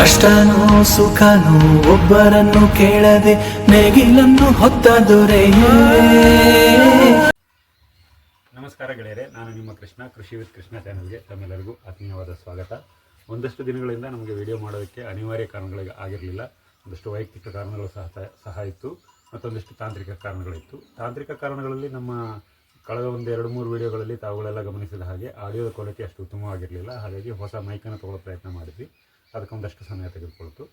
ಕಷ್ಟನೋ, ಸುಖನೋ, ಒಬ್ಬರನ್ನು ಕೇಳದೆ ನೇಗಿಲನ್ನು ಹೊತ್ತ ದೊರೆಯೇ. ನಮಸ್ಕಾರ ಗೆಳೆಯರೆ, ನಾನು ನಿಮ್ಮ ಕೃಷ್ಣ, ಕೃಷಿ ವಿತ್ ಕೃಷ್ಣ ಚಾನೆಲ್ಗೆ ತಮ್ಮೆಲ್ಲರಿಗೂ ಆತ್ಮೀಯವಾದ ಸ್ವಾಗತ. ಒಂದಷ್ಟು ದಿನಗಳಿಂದ ನಮಗೆ ವಿಡಿಯೋ ಮಾಡೋದಕ್ಕೆ ಅನಿವಾರ್ಯ ಕಾರಣಗಳಿಗೆ ಆಗಿರಲಿಲ್ಲ. ಒಂದಷ್ಟು ವೈಯಕ್ತಿಕ ಕಾರಣಗಳು ಸಹ ಸಹ ಇತ್ತು. ಮತ್ತೊಂದಿಷ್ಟು ತಾಂತ್ರಿಕ ಕಾರಣಗಳಿತ್ತು. ತಾಂತ್ರಿಕ ಕಾರಣಗಳಲ್ಲಿ ನಮ್ಮ ಕಳೆದ ಒಂದು ಎರಡು ಮೂರು ವಿಡಿಯೋಗಳಲ್ಲಿ ತಾವುಗಳೆಲ್ಲ ಗಮನಿಸಿದ ಹಾಗೆ, ಆಡಿಯೋದ ಕ್ವಾಲಿಟಿ ಅಷ್ಟು ಉತ್ತಮವಾಗಿರಲಿಲ್ಲ. ಹಾಗಾಗಿ ಹೊಸ ಮೈಕನ್ನು ತಗೊಳ್ಳೋ ಪ್ರಯತ್ನ ಮಾಡಿದ್ವಿ. ಅದಕ್ಕೆ ಒಂದಷ್ಟು ಸಮಯ ತೆಗೆದುಕೊಳ್ತು.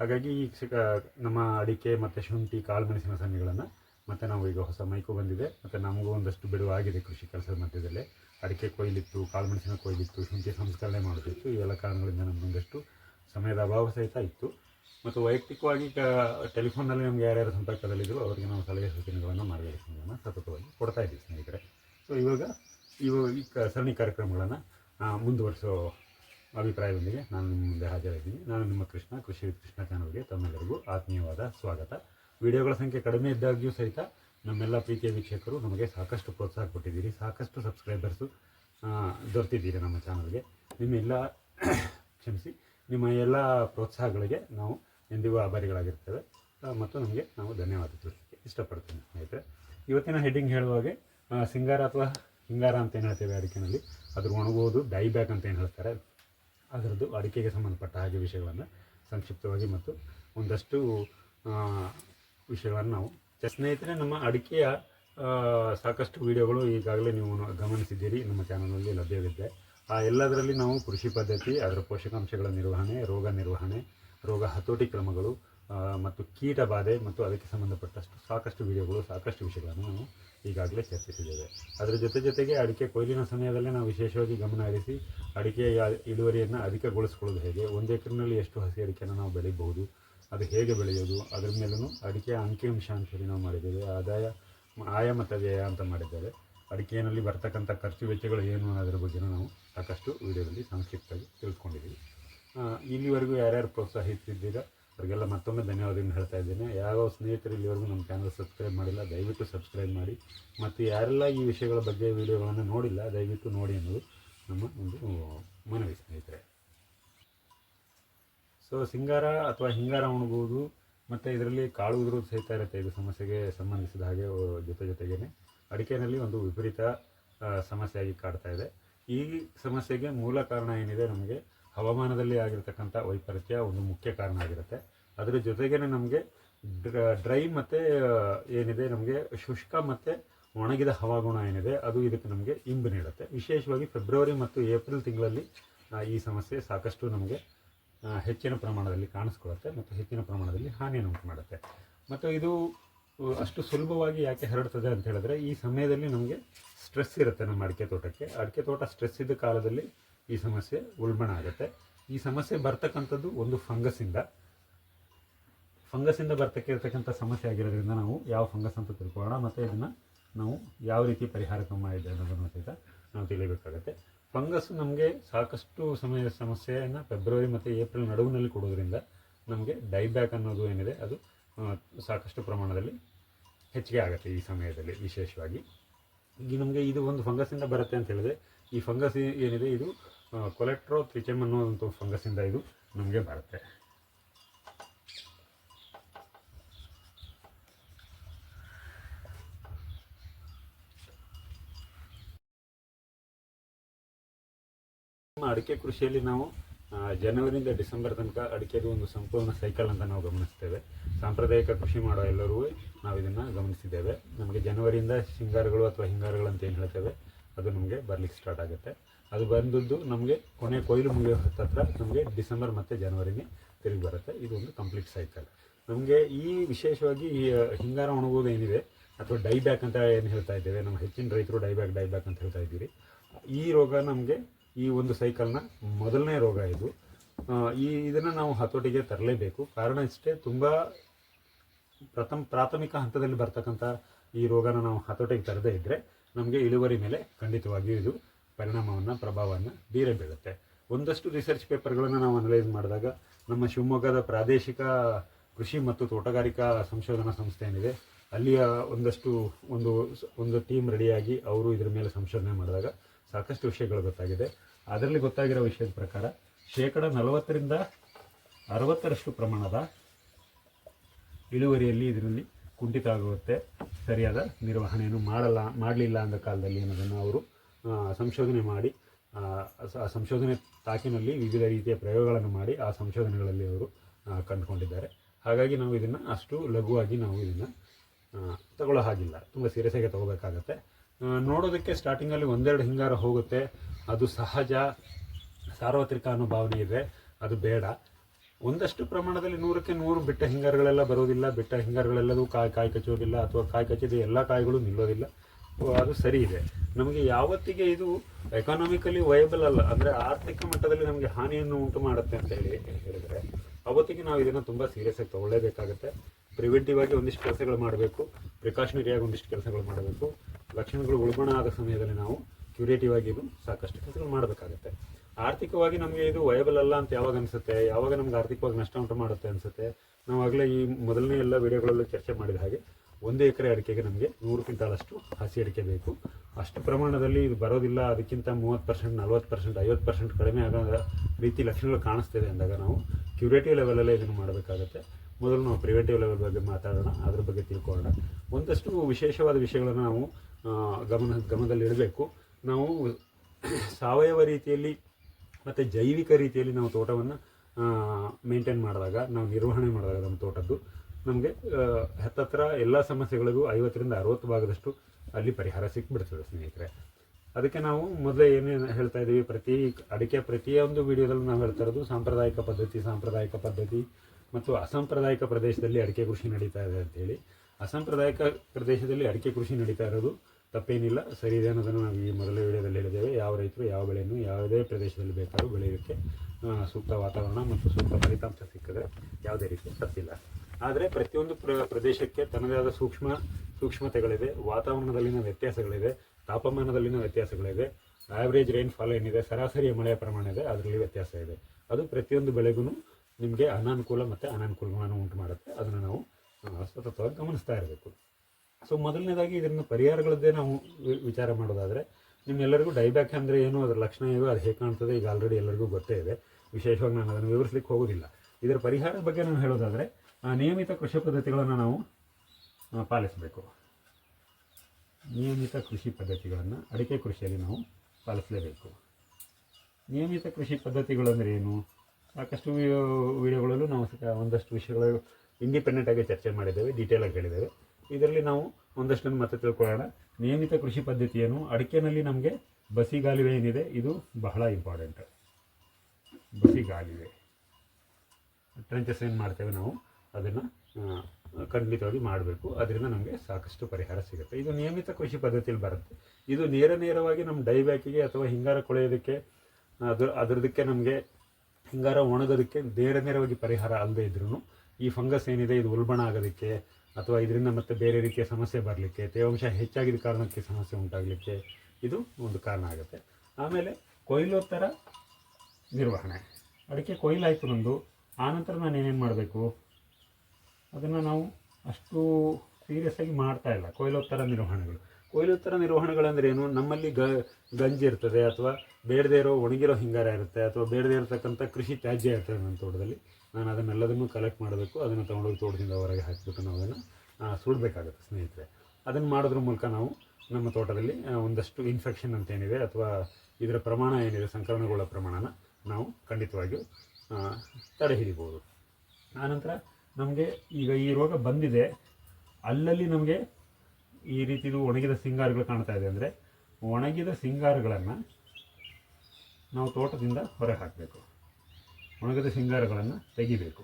ಹಾಗಾಗಿ ಈ ನಮ್ಮ ಅಡಿಕೆ ಮತ್ತು ಶುಂಠಿ, ಕಾಳುಮೆಣಸಿನ ಸನ್ನಿಗಳನ್ನು ಮತ್ತು ನಾವು ಈಗ ಹೊಸ ಮೈಕು ಬಂದಿದೆ. ಮತ್ತು ನಮಗೂ ಒಂದಷ್ಟು ಬಿಡುವಾಗಿದೆ ಕೃಷಿ ಕೆಲಸದ ಮಧ್ಯದಲ್ಲಿ. ಅಡಿಕೆ ಕೊಯ್ಲಿತ್ತು, ಕಾಳುಮೆಣಸಿನ ಕೊಯ್ಲಿತ್ತು, ಶುಂಠಿ ಸಂಸ್ಕರಣೆ ಮಾಡೋದಿತ್ತು ಇವೆಲ್ಲ ಕಾರಣಗಳಿಂದ ನಮಗೊಂದಷ್ಟು ಸಮಯದ ಅಭಾವ ಸಹಿತ ಇತ್ತು. ಮತ್ತು ವೈಯಕ್ತಿಕವಾಗಿ ಕ ಟೆಲಿಫೋನ್ನಲ್ಲಿ ನಮ್ಗೆ ಯಾರ್ಯಾರು ಸಂಪರ್ಕದಲ್ಲಿದ್ದರೂ ಅವರಿಗೆ ನಾವು ಸಲಹೆ ಸೂಚನೆಗಳನ್ನು ಮಾರ್ಗದರ್ಶನಗಳನ್ನು ಸತತವಾಗಿ ಕೊಡ್ತಾ ಇದ್ದೀವಿ ಸ್ನೇಹಿತರೆ. ಸೊ ಇವಾಗ ಇವಾಗ ಈ ಸರಣಿ ಕಾರ್ಯಕ್ರಮಗಳನ್ನು ಮುಂದುವರಿಸೋ ಅಭಿಪ್ರಾಯದೊಂದಿಗೆ ನಾನು ನಿಮ್ಮ ಮುಂದೆ ಹಾಜರಾಗಿದ್ದೀನಿ ನಾನು ನಿಮ್ಮ ಕೃಷ್ಣ, ಕೃಷಿ ಕೃಷ್ಣ ಚಾನಲ್ಗೆ ತಮ್ಮೆಲ್ಲರಿಗೂ ಆತ್ಮೀಯವಾದ ಸ್ವಾಗತ. ವಿಡಿಯೋಗಳ ಸಂಖ್ಯೆ ಕಡಿಮೆ ಇದ್ದಾಗ್ಯೂ ಸಹಿತ ನಮ್ಮೆಲ್ಲ ಪ್ರೀತಿಯ ವೀಕ್ಷಕರು ನಮಗೆ ಸಾಕಷ್ಟು ಪ್ರೋತ್ಸಾಹ ಕೊಟ್ಟಿದ್ದೀರಿ. ಸಾಕಷ್ಟು ಸಬ್ಸ್ಕ್ರೈಬರ್ಸು ದೊರೆತಿದ್ದೀರಿ ನಮ್ಮ ಚಾನಲ್ಗೆ. ನಿಮ್ಮೆಲ್ಲ ಕ್ಷಮಿಸಿ, ನಿಮ್ಮ ಎಲ್ಲ ಪ್ರೋತ್ಸಾಹಗಳಿಗೆ ನಾವು ಎಂದಿಗೂ ಆಭಾರಿಗಳಾಗಿರ್ತೇವೆ. ಮತ್ತು ನಮಗೆ ನಾವು ಧನ್ಯವಾದ ತಿಳಿಸಲಿಕ್ಕೆ ಇಷ್ಟಪಡ್ತೀನಿ ಸ್ನೇಹಿತರೆ. ಇವತ್ತಿನ ಹೆಡ್ಡಿಂಗ್ ಹೇಳುವಾಗೆ ಸಿಂಗಾರ ಅಥವಾ ಹಿಂಗಾರ ಅಂತ ಏನು ಹೇಳ್ತೇವೆ ಅಡಿಕೆನಲ್ಲಿ? ಅದ್ರ ಒಣಗೋದು ಡೈ ಬ್ಯಾಕ್ ಅಂತ ಏನು ಹೇಳ್ತಾರೆ? ಅದರದ್ದು ಅಡಿಕೆಗೆ ಸಂಬಂಧಪಟ್ಟ ಹಾಗೆ ವಿಷಯಗಳನ್ನು ಸಂಕ್ಷಿಪ್ತವಾಗಿ ಮತ್ತು ಒಂದಷ್ಟು ವಿಷಯಗಳನ್ನು ನಾವು. ಸ್ನೇಹಿತರೆ, ನಮ್ಮ ಅಡಿಕೆಯ ಸಾಕಷ್ಟು ವಿಡಿಯೋಗಳು ಈಗಾಗಲೇ ನೀವು ಗಮನಿಸಿದ್ದೀರಿ, ನಮ್ಮ ಚಾನಲ್ನಲ್ಲಿ ಲಭ್ಯವಿದೆ. ಆ ಎಲ್ಲದರಲ್ಲಿ ನಾವು ಕೃಷಿ ಪದ್ಧತಿ, ಅದರ ಪೋಷಕಾಂಶಗಳ ನಿರ್ವಹಣೆ, ರೋಗ ನಿರ್ವಹಣೆ, ರೋಗ ಹತೋಟಿ ಕ್ರಮಗಳು ಮತ್ತು ಕೀಟ ಬಾಧೆ ಮತ್ತು ಅದಕ್ಕೆ ಸಂಬಂಧಪಟ್ಟಷ್ಟು ಸಾಕಷ್ಟು ವಿಡಿಯೋಗಳು, ಸಾಕಷ್ಟು ವಿಷಯಗಳನ್ನು ನಾವು ಈಗಾಗಲೇ ಚರ್ಚಿಸಿದ್ದೇವೆ. ಅದರ ಜೊತೆ ಜೊತೆಗೆ ಅಡಿಕೆ ಕೊಯ್ಲಿನ ಸಮಯದಲ್ಲೇ ನಾವು ವಿಶೇಷವಾಗಿ ಗಮನ ಹರಿಸಿ ಅಡಿಕೆಯ ಇಳುವರಿಯನ್ನು ಅಧಿಕಗೊಳಿಸ್ಕೊಳ್ಳೋದು ಹೇಗೆ, ಒಂದು ಎಕರೆನಲ್ಲಿ ಎಷ್ಟು ಹಸಿ ಅಡಿಕೆಯನ್ನು ನಾವು ಬೆಳಿಬಹುದು, ಅದು ಹೇಗೆ ಬೆಳೆಯೋದು, ಅದರ ಮೇಲೂ ಅಡಿಕೆಯ ಅಂಕಿಅಂಶ ಅಂತ ಹೇಳಿ ನಾವು ಮಾಡಿದ್ದೇವೆ, ಆದಾಯ ಆಯ ಮತ್ತು ವ್ಯಯ ಅಂತ ಮಾಡಿದ್ದೇವೆ. ಅಡಿಕೆಯಲ್ಲಿ ಬರ್ತಕ್ಕಂಥ ಖರ್ಚು ವೆಚ್ಚಗಳು ಏನು ಅನ್ನೋದ್ರ ಬಗ್ಗೆನೂ ನಾವು ಸಾಕಷ್ಟು ವಿಡಿಯೋದಲ್ಲಿ ಸಂಕ್ಷಿಪ್ತವಾಗಿ ತಿಳ್ಕೊಂಡಿದ್ದೀವಿ. ಇಲ್ಲಿವರೆಗೂ ಯಾರ್ಯಾರು ಪ್ರೋತ್ಸಾಹಿಸಿದ್ದೀರಾ? ಅವರಿಗೆಲ್ಲ ಮತ್ತೊಮ್ಮೆ ಧನ್ಯವಾದಗಳನ್ನು ಹೇಳ್ತಾ ಇದ್ದೇನೆ. ಯಾವ ಸ್ನೇಹಿತರು ಇಲ್ಲಿವರೆಗೂ ನಮ್ಮ ಚಾನಲ್ ಸಬ್ಸ್ಕ್ರೈಬ್ ಮಾಡಿಲ್ಲ, ದಯವಿಟ್ಟು ಸಬ್ಸ್ಕ್ರೈಬ್ ಮಾಡಿ. ಮತ್ತು ಯಾರೆಲ್ಲ ಈ ವಿಷಯಗಳ ಬಗ್ಗೆ ವಿಡಿಯೋಗಳನ್ನು ನೋಡಿಲ್ಲ, ದಯವಿಟ್ಟು ನೋಡಿ ಅನ್ನೋದು ನಮ್ಮ ಒಂದು ಮನವಿ ಸ್ನೇಹಿತರೆ. ಸೊ ಸಿಂಗಾರ ಅಥವಾ ಹಿಂಗಾರ ಉಣಗುವುದು ಮತ್ತು ಇದರಲ್ಲಿ ಕಾಳು ಉದುರು ಸಹಿತ ಇರುತ್ತೆ. ಇದು ಸಮಸ್ಯೆಗೆ ಸಂಬಂಧಿಸಿದ ಹಾಗೆ ಜೊತೆ ಜೊತೆಗೇನೆ. ಅಡಿಕೆನಲ್ಲಿ ಒಂದು ವಿಪರೀತ ಸಮಸ್ಯೆಯಾಗಿ ಕಾಡ್ತಾ ಇದೆ. ಈ ಸಮಸ್ಯೆಗೆ ಮೂಲ ಕಾರಣ ಏನಿದೆ ನಮಗೆ ಹವಾಮಾನದಲ್ಲಿ ಆಗಿರ್ತಕ್ಕಂಥ ವೈಪರೀತ್ಯ ಒಂದು ಮುಖ್ಯ ಕಾರಣ ಆಗಿರುತ್ತೆ. ಅದರ ಜೊತೆಗೇನೆ ನಮಗೆ ಡ್ರೈ ಮತ್ತು ಏನಿದೆ, ನಮಗೆ ಶುಷ್ಕ ಮತ್ತು ಒಣಗಿದ ಹವಾಗುಣ ಏನಿದೆ, ಅದು ಇದಕ್ಕೆ ನಮಗೆ ಇಂಬು ನೀಡುತ್ತೆ. ವಿಶೇಷವಾಗಿ ಫೆಬ್ರವರಿ ಮತ್ತು ಏಪ್ರಿಲ್ ತಿಂಗಳಲ್ಲಿ ಈ ಸಮಸ್ಯೆ ಸಾಕಷ್ಟು ನಮಗೆ ಹೆಚ್ಚಿನ ಪ್ರಮಾಣದಲ್ಲಿ ಕಾಣಿಸ್ಕೊಳ್ಳುತ್ತೆ ಮತ್ತು ಹೆಚ್ಚಿನ ಪ್ರಮಾಣದಲ್ಲಿ ಹಾನಿಯನ್ನು ಉಂಟು ಮಾಡುತ್ತೆ ಮತ್ತು ಇದು ಅಷ್ಟು ಸುಲಭವಾಗಿ ಯಾಕೆ ಹರಡ್ತದೆ ಅಂತ ಹೇಳಿದ್ರೆ, ಈ ಸಮಯದಲ್ಲಿ ನಮಗೆ ಸ್ಟ್ರೆಸ್ ಇರುತ್ತೆ ನಮ್ಮ ಅಡಿಕೆ ತೋಟಕ್ಕೆ. ಅಡಿಕೆ ತೋಟ ಸ್ಟ್ರೆಸ್ ಇದ್ದ ಕಾಲದಲ್ಲಿ ಈ ಸಮಸ್ಯೆ ಉಲ್ಬಣ ಆಗುತ್ತೆ. ಈ ಸಮಸ್ಯೆ ಬರ್ತಕ್ಕಂಥದ್ದು ಒಂದು ಫಂಗಸ್ಸಿಂದ. ಫಂಗಸ್ಸಿಂದ ಬರ್ತಕ್ಕಿರ್ತಕ್ಕಂಥ ಸಮಸ್ಯೆ ಆಗಿರೋದ್ರಿಂದ ನಾವು ಯಾವ ಫಂಗಸ್ ಅಂತ ತಿಳ್ಕೊಳ್ಳೋಣ, ಮತ್ತು ಇದನ್ನು ನಾವು ಯಾವ ರೀತಿ ಪರಿಹಾರ ಕ್ರಮ ಇದೆ ಅನ್ನೋದನ್ನು ಸಹಿತ ನಾವು ತಿಳಿಬೇಕಾಗುತ್ತೆ. ಫಂಗಸ್ ನಮಗೆ ಸಾಕಷ್ಟು ಸಮಯ ಸಮಸ್ಯೆಯನ್ನು ಫೆಬ್ರವರಿ ಮತ್ತು ಏಪ್ರಿಲ್ ನಡುವಿನಲ್ಲಿ ಕೊಡೋದ್ರಿಂದ ನಮಗೆ ಡೈಬ್ಯಾಕ್ ಅನ್ನೋದು ಏನಿದೆ, ಅದು ಸಾಕಷ್ಟು ಪ್ರಮಾಣದಲ್ಲಿ ಹೆಚ್ಚಿಗೆ ಆಗುತ್ತೆ ಈ ಸಮಯದಲ್ಲಿ ವಿಶೇಷವಾಗಿ. ಈಗ ನಮಗೆ ಇದು ಒಂದು ಫಂಗಸ್ಸಿಂದ ಬರುತ್ತೆ ಅಂತ ಹೇಳಿದ್ರೆ, ಈ ಫಂಗಸ್ ಏನಿದೆ, ಇದು ಕೊಲೆಕ್ಟ್ರೋ ತ್ರಿಚಮ್ ಅನ್ನೋದಂಥ ಫಂಗಸ್ಸಿಂದ ಇದು ನಮಗೆ ಬರುತ್ತೆ. ಅಡಿಕೆ ಕೃಷಿಯಲ್ಲಿ ನಾವು ಜನವರಿಯಿಂದ ಡಿಸೆಂಬರ್ ತನಕ ಅಡಿಕೆದು ಒಂದು ಸಂಪೂರ್ಣ ಸೈಕಲ್ ಅಂತ ನಾವು ಗಮನಿಸ್ತೇವೆ. ಸಾಂಪ್ರದಾಯಿಕ ಕೃಷಿ ಮಾಡೋ ಎಲ್ಲರೂ ನಾವು ಇದನ್ನು ಗಮನಿಸಿದ್ದೇವೆ. ನಮಗೆ ಜನವರಿಯಿಂದ ಹಿಂಗಾರುಗಳು ಅಥವಾ ಹಿಂಗಾರುಗಳು ಅಂತ ಏನು ಹೇಳ್ತೇವೆ, ಅದು ನಮಗೆ ಬರ್ಲಿಕ್ಕೆ ಸ್ಟಾರ್ಟ್ ಆಗುತ್ತೆ. ಅದು ಬಂದದ್ದು ನಮಗೆ ಕೊನೆ ಕೊಯ್ಲು ಮುಗಿಯೋ ಹತ್ತಿರ ನಮಗೆ ಡಿಸೆಂಬರ್ ಮತ್ತು ಜನವರಿಗೆ ತಿರುಗಿ ಬರುತ್ತೆ. ಇದು ಒಂದು ಕಂಪ್ಲೀಟ್ ಸೈಕಲ್. ನಮಗೆ ಈ ವಿಶೇಷವಾಗಿ ಈ ಹಿಂಗಾರ ಒಣಗೋದು ಏನಿದೆ ಅಥವಾ ಡೈಬ್ಯಾಕ್ ಅಂತ ಏನು ಹೇಳ್ತಾ ಇದ್ದೇವೆ, ನಮ್ಮ ಹೆಚ್ಚಿನ ರೈತರು ಡೈಬ್ಯಾಕ್ ಡೈಬ್ಯಾಕ್ ಅಂತ ಹೇಳ್ತಾ ಇದ್ದೀರಿ. ಈ ರೋಗ ನಮಗೆ ಈ ಒಂದು ಸೈಕಲ್ನ ಮೊದಲನೇ ರೋಗ ಇದು. ಈ ಇದನ್ನು ನಾವು ಹತೋಟಿಗೆ ತರಲೇಬೇಕು. ಕಾರಣ ಇಷ್ಟೇ, ತುಂಬ ಪ್ರಥಮ, ಪ್ರಾಥಮಿಕ ಹಂತದಲ್ಲಿ ಬರ್ತಕ್ಕಂಥ ಈ ರೋಗನ ನಾವು ಹತೋಟಿಗೆ ತರದೇ ಇದ್ದರೆ ನಮಗೆ ಇಳುವರಿ ಮೇಲೆ ಖಂಡಿತವಾಗಿಯೂ ಇದು ಪರಿಣಾಮವನ್ನು, ಪ್ರಭಾವವನ್ನು ಬೀರೇ ಬೀಳುತ್ತೆ. ಒಂದಷ್ಟು ರಿಸರ್ಚ್ ಪೇಪರ್ಗಳನ್ನು ನಾವು ಅನಲೈಸ್ ಮಾಡಿದಾಗ ನಮ್ಮ ಶಿವಮೊಗ್ಗದ ಪ್ರಾದೇಶಿಕ ಕೃಷಿ ಮತ್ತು ತೋಟಗಾರಿಕಾ ಸಂಶೋಧನಾ ಸಂಸ್ಥೆ ಏನಿದೆ, ಅಲ್ಲಿಯ ಒಂದಷ್ಟು ಒಂದು ಒಂದು ಟೀಮ್ ರೆಡಿಯಾಗಿ ಅವರು ಇದರ ಮೇಲೆ ಸಂಶೋಧನೆ ಮಾಡಿದಾಗ ಸಾಕಷ್ಟು ವಿಷಯಗಳು ಗೊತ್ತಾಗಿದೆ. ಅದರಲ್ಲಿ ಗೊತ್ತಾಗಿರೋ ವಿಷಯದ ಪ್ರಕಾರ ಶೇಕಡ ನಲವತ್ತರಿಂದ ಅರವತ್ತರಷ್ಟು ಪ್ರಮಾಣದ ಇಳುವರಿಯಲ್ಲಿ ಇದರಲ್ಲಿ ಕುಂಠಿತ ಆಗುತ್ತೆ ಸರಿಯಾದ ನಿರ್ವಹಣೆಯನ್ನು ಮಾಡಲ್ಲ, ಮಾಡಲಿಲ್ಲ ಅಂದ ಕಾಲದಲ್ಲಿ ಅನ್ನೋದನ್ನು ಅವರು ಸಂಶೋಧನೆ ಮಾಡಿ ಆ, ಸಂಶೋಧನೆ ತಾಕಿನಲ್ಲಿ ವಿವಿಧ ರೀತಿಯ ಪ್ರಯೋಗಗಳನ್ನು ಮಾಡಿ ಆ ಸಂಶೋಧನೆಗಳಲ್ಲಿ ಅವರು ಕಂಡುಕೊಂಡಿದ್ದಾರೆ. ಹಾಗಾಗಿ ನಾವು ಇದನ್ನು ಅಷ್ಟು ಲಘುವಾಗಿ ನಾವು ಇದನ್ನು ತಗೊಳ್ಳೋ ಹಾಗಿಲ್ಲ. ತುಂಬ ಸೀರಿಯಸ್ ಆಗಿ ತಗೋಬೇಕಾಗತ್ತೆ ನೋಡೋದಕ್ಕೆ ಸ್ಟಾರ್ಟಿಂಗಲ್ಲಿ ಒಂದೆರಡು ಹಿಂಗಾರ ಹೋಗುತ್ತೆ. ಅದು ಸಹಜ ಸಾರ್ವತ್ರಿಕ ಅನ್ನೋ ಭಾವನೆ ಇದೆ. ಅದು ಬೇಡ. ಒಂದಷ್ಟು ಪ್ರಮಾಣದಲ್ಲಿ ನೂರಕ್ಕೆ ನೂರು ಬಿಟ್ಟ ಹಿಂಗಾರಗಳೆಲ್ಲ ಬರೋದಿಲ್ಲ. ಬಿಟ್ಟ ಹಿಂಗಾರಗಳೆಲ್ಲದೂ ಕಾಯಿ ಕಾಯಿ ಕಚ್ಚೋದಿಲ್ಲ. ಅಥವಾ ಕಾಯಿ ಕಚ್ಚಿದ ಎಲ್ಲ ಕಾಯಿಗಳು ನಿಲ್ಲೋದಿಲ್ಲ. ಅದು ಸರಿ ಇದೆ. ನಮಗೆ ಯಾವತ್ತಿಗೆ ಇದು ಎಕನಾಮಿಕಲಿ ವಯಬಲ್ ಅಲ್ಲ, ಅಂದರೆ ಆರ್ಥಿಕ ಮಟ್ಟದಲ್ಲಿ ನಮಗೆ ಹಾನಿಯನ್ನು ಉಂಟು ಮಾಡುತ್ತೆ ಅಂತ ಹೇಳಿ ಹೇಳಿದರೆ, ಅವತ್ತಿಗೆ ನಾವು ಇದನ್ನು ತುಂಬ ಸೀರಿಯಸ್ ಆಗಿ ತಗೊಳ್ಳೇಬೇಕಾಗುತ್ತೆ. ಪ್ರಿವೆಂಟಿವ್ ಆಗಿ ಒಂದಿಷ್ಟು ಕೆಲಸಗಳು ಮಾಡಬೇಕು. ಪ್ರಿಕಾಷನರಿ ಆಗಿ ಒಂದಿಷ್ಟು ಕೆಲಸಗಳು ಮಾಡಬೇಕು. ಲಕ್ಷಣಗಳು ಉಳ್ಬಣ ಆದ ಸಮಯದಲ್ಲಿ ನಾವು ಕ್ಯೂರೇಟಿವ್ ಆಗಿ ಇದು ಸಾಕಷ್ಟು ಕೆಲಸಗಳು ಮಾಡಬೇಕಾಗುತ್ತೆ. ಆರ್ಥಿಕವಾಗಿ ನಮಗೆ ಇದು ವಯಬಲ್ ಅಲ್ಲ ಅಂತ ಯಾವಾಗ ಅನಿಸುತ್ತೆ? ಯಾವಾಗ ನಮ್ಗೆ ಆರ್ಥಿಕವಾಗಿ ನಷ್ಟ ಉಂಟು ಮಾಡುತ್ತೆ ಅನಿಸುತ್ತೆ? ನಾವು ಆಗಲೇ ಈ ಮೊದಲನೇ ಎಲ್ಲ ವಿಡಿಯೋಗಳಲ್ಲೂ ಚರ್ಚೆ ಮಾಡಿದ ಹಾಗೆ ಒಂದು ಎಕರೆ ಅಡಿಕೆಗೆ ನಮಗೆ ನೂರು ಕ್ವಿಂಟಾಲಷ್ಟು ಹಸಿ ಅಡಿಕೆ ಬೇಕು. ಅಷ್ಟು ಪ್ರಮಾಣದಲ್ಲಿ ಇದು ಬರೋದಿಲ್ಲ, ಅದಕ್ಕಿಂತ ಮೂವತ್ತು ಪರ್ಸೆಂಟ್ ನಲ್ವತ್ತು ಪರ್ಸೆಂಟ್ ಐವತ್ತು ಪರ್ಸೆಂಟ್ ಕಡಿಮೆ ಆಗೋ ರೀತಿ ಲಕ್ಷಣಗಳು ಕಾಣಿಸ್ತಿದೆ ಅಂದಾಗ ನಾವು ಕ್ಯೂರೇಟಿವ್ ಲೆವೆಲಲ್ಲೇ ಇದನ್ನು ಮಾಡಬೇಕಾಗುತ್ತೆ. ಮೊದಲು ನಾವು ಪ್ರಿವೆಂಟಿವ್ ಲೆವೆಲ್ ಬಗ್ಗೆ ಮಾತಾಡೋಣ, ಅದ್ರ ಬಗ್ಗೆ ತಿಳ್ಕೊಳ್ಳೋಣ. ಒಂದಷ್ಟು ವಿಶೇಷವಾದ ವಿಷಯಗಳನ್ನು ನಾವು ಗಮನ ಗಮನದಲ್ಲಿಡಬೇಕು ನಾವು ಸಾವಯವ ರೀತಿಯಲ್ಲಿ ಮತ್ತು ಜೈವಿಕ ರೀತಿಯಲ್ಲಿ ನಾವು ತೋಟವನ್ನು ಮೇಂಟೈನ್ ಮಾಡಿದಾಗ ನಾವು ನಿರ್ವಹಣೆ ಮಾಡಿದಾಗ ನಮ್ಮ ತೋಟದ್ದು ನಮಗೆ ಹತ್ತತ್ರ ಎಲ್ಲ ಸಮಸ್ಯೆಗಳಿಗೂ ಐವತ್ತರಿಂದ ಅರವತ್ತು ಭಾಗದಷ್ಟು ಅಲ್ಲಿ ಪರಿಹಾರ ಸಿಕ್ಬಿಡ್ತದೆ ಸ್ನೇಹಿತರೆ. ಅದಕ್ಕೆ ನಾವು ಮೊದಲೇ ಏನೇನು ಹೇಳ್ತಾ ಇದ್ದೀವಿ ಪ್ರತಿ ಅಡಿಕೆ ಪ್ರತಿಯೊಂದು ವಿಡಿಯೋದಲ್ಲೂ ನಾವು ಹೇಳ್ತಾ ಇರೋದು ಸಾಂಪ್ರದಾಯಿಕ ಪದ್ಧತಿ ಸಾಂಪ್ರದಾಯಿಕ ಪದ್ಧತಿ ಮತ್ತು ಅಸಾಂಪ್ರದಾಯಿಕ ಪ್ರದೇಶದಲ್ಲಿ ಅಡಿಕೆ ಕೃಷಿ ನಡೀತಾ ಇದೆ ಅಂತೇಳಿ ಅಸಾಂಪ್ರದಾಯಿಕ ಪ್ರದೇಶದಲ್ಲಿ ಅಡಿಕೆ ಕೃಷಿ ನಡೀತಾ ಇರೋದು ತಪ್ಪೇನಿಲ್ಲ, ಸರಿ ಇದೆ ಅನ್ನೋದನ್ನು ನಾವು ಈ ಮೊದಲ ವಿಡಿಯೋದಲ್ಲಿ ಹೇಳಿದ್ದೇವೆ. ಯಾವ ರೈತರು ಯಾವ ಬೆಳೆಯನ್ನು ಯಾವುದೇ ಪ್ರದೇಶದಲ್ಲಿ ಬೇಕಾದ್ರೂ ಬೆಳೆಯೋಕ್ಕೆ ಸೂಕ್ತ ವಾತಾವರಣ ಮತ್ತು ಸೂಕ್ತ ಫಲಿತಾಂಶ ಸಿಕ್ಕಿದ್ರೆ ಯಾವುದೇ ರೀತಿ ತಪ್ಪಿಲ್ಲ. ಆದರೆ ಪ್ರತಿಯೊಂದು ಪ್ರ, ಪ್ರದೇಶಕ್ಕೆ ತನ್ನದೇ ಆದ ಸೂಕ್ಷ್ಮ, ಸೂಕ್ಷ್ಮತೆಗಳಿವೆ. ವಾತಾವರಣದಲ್ಲಿನ ವ್ಯತ್ಯಾಸಗಳಿವೆ. ತಾಪಮಾನದಲ್ಲಿನ ವ್ಯತ್ಯಾಸಗಳಿವೆ. ಆವ್ರೇಜ್ ರೈನ್ಫಾಲ್ ಏನಿದೆ ಸರಾಸರಿ ಮಳೆಯ ಪ್ರಮಾಣ ಇದೆ, ಅದರಲ್ಲಿ ವ್ಯತ್ಯಾಸ ಇದೆ. ಅದು ಪ್ರತಿಯೊಂದು ಬೆಳೆಗೂ ನಿಮಗೆ ಅನಾನುಕೂಲ ಮತ್ತು ಅನಾನುಕೂಲಗಳನ್ನು ಉಂಟು ಮಾಡುತ್ತೆ. ಅದನ್ನು ನಾವು ಸತತವಾಗಿ ಗಮನಿಸ್ತಾ ಇರಬೇಕು. ಸೊ ಮೊದಲನೇದಾಗಿ ಇದನ್ನು ಪರಿಹಾರಗಳದ್ದೇ ನಾವು ವಿಚಾರ ಮಾಡೋದಾದರೆ, ನಿಮ್ಮೆಲ್ಲರಿಗೂ ಡೈಬ್ಯಾಕ್ ಅಂದರೆ ಏನು, ಅದರ ಲಕ್ಷಣ ಏನು, ಅದು ಹೇಗೆ ಕಾಣ್ತದೆ, ಈಗ ಆಲ್ರೆಡಿ ಎಲ್ಲರಿಗೂ ಗೊತ್ತೇ ಇದೆ. ವಿಶೇಷವಾಗಿ ನಾನು ಅದನ್ನು ವಿವರಿಸ್ಲಿಕ್ಕೆ ಹೋಗೋದಿಲ್ಲ. ಇದರ ಪರಿಹಾರದ ಬಗ್ಗೆ ನಾನು ಹೇಳೋದಾದರೆ ನಿಯಮಿತ ಕೃಷಿ ಪದ್ಧತಿಗಳನ್ನು ನಾವು ಪಾಲಿಸಬೇಕು. ನಿಯಮಿತ ಕೃಷಿ ಪದ್ಧತಿಗಳನ್ನು ಅಡಿಕೆ ಕೃಷಿಯಲ್ಲಿ ನಾವು ಪಾಲಿಸಲೇಬೇಕು. ನಿಯಮಿತ ಕೃಷಿ ಪದ್ಧತಿಗಳು ಅಂದರೆ ಏನು? ಸಾಕಷ್ಟು ವೀಡಿಯೋಗಳಲ್ಲೂ ನಾವು ಒಂದಷ್ಟು ವಿಷಯಗಳು ಇಂಡಿಪೆಂಡೆಂಟ್ ಆಗಿ ಚರ್ಚೆ ಮಾಡಿದ್ದೇವೆ ಆಗಿ ಹೇಳಿದ್ದೇವೆ. ಇದರಲ್ಲಿ ನಾವು ಒಂದಷ್ಟನ್ನು ಮತ್ತೆ ತಿಳ್ಕೊಳ್ಳೋಣ. ನಿಯಮಿತ ಕೃಷಿ ಪದ್ಧತಿ ಏನು ಅಡಿಕೆನಲ್ಲಿ ನಮಗೆ ಬಸಿಗಾಲಿವೆ ಏನಿದೆ ಇದು ಬಹಳ ಇಂಪಾರ್ಟೆಂಟ್ ಬಸಿಗಾಲಿವೆ. ಟ್ರೆಂಚಸ್ ಏನು ಮಾಡ್ತೇವೆ ನಾವು? ಅದನ್ನು ಖಂಡಿತವಾಗಿ ಮಾಡಬೇಕು. ಅದರಿಂದ ನಮಗೆ ಸಾಕಷ್ಟು ಪರಿಹಾರ ಸಿಗುತ್ತೆ. ಇದು ನಿಯಮಿತ ಕೃಷಿ ಪದ್ಧತಿಯಲ್ಲಿ ಬರುತ್ತೆ. ಇದು ನೇರ ನೇರವಾಗಿ ನಮ್ಮ ಡೈಬ್ಯಾಕಿಗೆ ಅಥವಾ ಹಿಂಗಾರ ಕೊಳೆಯೋದಕ್ಕೆ, ಅದು, ಅದರದಕ್ಕೆ ನಮಗೆ ಹಿಂಗಾರ ಒಣಗೋದಕ್ಕೆ ನೇರ ನೇರವಾಗಿ ಪರಿಹಾರ ಅಲ್ಲದೆ ಇದ್ರೂ ಈ ಫಂಗಸ್ ಏನಿದೆ, ಇದು ಉಲ್ಬಣ ಆಗೋದಕ್ಕೆ ಅಥವಾ ಇದರಿಂದ ಮತ್ತೆ ಬೇರೆ ರೀತಿಯ ಸಮಸ್ಯೆ ಬರಲಿಕ್ಕೆ, ತೇವಾಂಶ ಹೆಚ್ಚಾಗಿದ್ದ ಕಾರಣಕ್ಕೆ ಸಮಸ್ಯೆ ಉಂಟಾಗಲಿಕ್ಕೆ ಇದು ಒಂದು ಕಾರಣ ಆಗುತ್ತೆ. ಆಮೇಲೆ ಕೊಯ್ಲೋತ್ತರ ನಿರ್ವಹಣೆ. ಅದಕ್ಕೆ ಕೊಯ್ಲಾಯಿತು ನಂದು. ಆನಂತರ ನಾನು ಏನೇನು ಮಾಡಬೇಕು? ಅದನ್ನು ನಾವು ಅಷ್ಟು ಸೀರಿಯಸ್ ಆಗಿ ಮಾಡ್ತಾ ಇಲ್ಲ. ಕೊಯ್ಲೋತ್ತರ ನಿರ್ವಹಣೆಗಳು. ಕೊಯ್ಲೋತ್ತರ ನಿರ್ವಹಣೆಗಳಂದ್ರೆ ಏನು? ನಮ್ಮಲ್ಲಿ ಗ, ಗಂಜಿ ಇರ್ತದೆ ಅಥವಾ ಬೇಡದೇ ಇರೋ ಒಣಗಿರೋ ಹಿಂಗಾರ ಇರುತ್ತೆ ಅಥವಾ ಬೇಡದೇ ಇರತಕ್ಕಂಥ ಕೃಷಿ ತ್ಯಾಜ್ಯ ಇರ್ತದೆ ನನ್ನ ತೋಟದಲ್ಲಿ. ನಾನು ಅದನ್ನೆಲ್ಲದನ್ನು ಕಲೆಕ್ಟ್ ಮಾಡಬೇಕು. ಅದನ್ನು ತೊಗೊಂಡೋಗಿ ತೋಟದಿಂದ ಹೊರಗೆ ಹಾಕಿಬಿಟ್ಟು ನಾವು ಅದನ್ನು ಸುಡಬೇಕಾಗುತ್ತೆ ಸ್ನೇಹಿತರೆ. ಅದನ್ನು ಮಾಡೋದ್ರ ಮೂಲಕ ನಾವು ನಮ್ಮ ತೋಟದಲ್ಲಿ ಒಂದಷ್ಟು ಇನ್ಫೆಕ್ಷನ್ ಅಂತ ಏನಿದೆ ಅಥವಾ ಇದರ ಪ್ರಮಾಣ ಏನಿದೆ ಸಂಕ್ರಮಣಗೊಳ್ಳೋ ಪ್ರಮಾಣನ ನಾವು ಖಂಡಿತವಾಗಿಯೂ ತಡೆ ಹಿಡಿಬೋದು ಆನಂತರ ನಮಗೆ ಈಗ ಈ ರೋಗ ಬಂದಿದೆ, ಅಲ್ಲಲ್ಲಿ ನಮಗೆ ಈ ರೀತಿದು ಒಣಗಿದ ಸಿಂಗಾರಗಳು ಕಾಣ್ತಾ ಇದೆ ಅಂದರೆ ಒಣಗಿದ ಸಿಂಗಾರಗಳನ್ನು ನಾವು ತೋಟದಿಂದ ಹೊರಗೆ ಹಾಕಬೇಕು ಒಣಗಿದ ಸಿಂಗಾರಗಳನ್ನು ತೆಗಿಬೇಕು.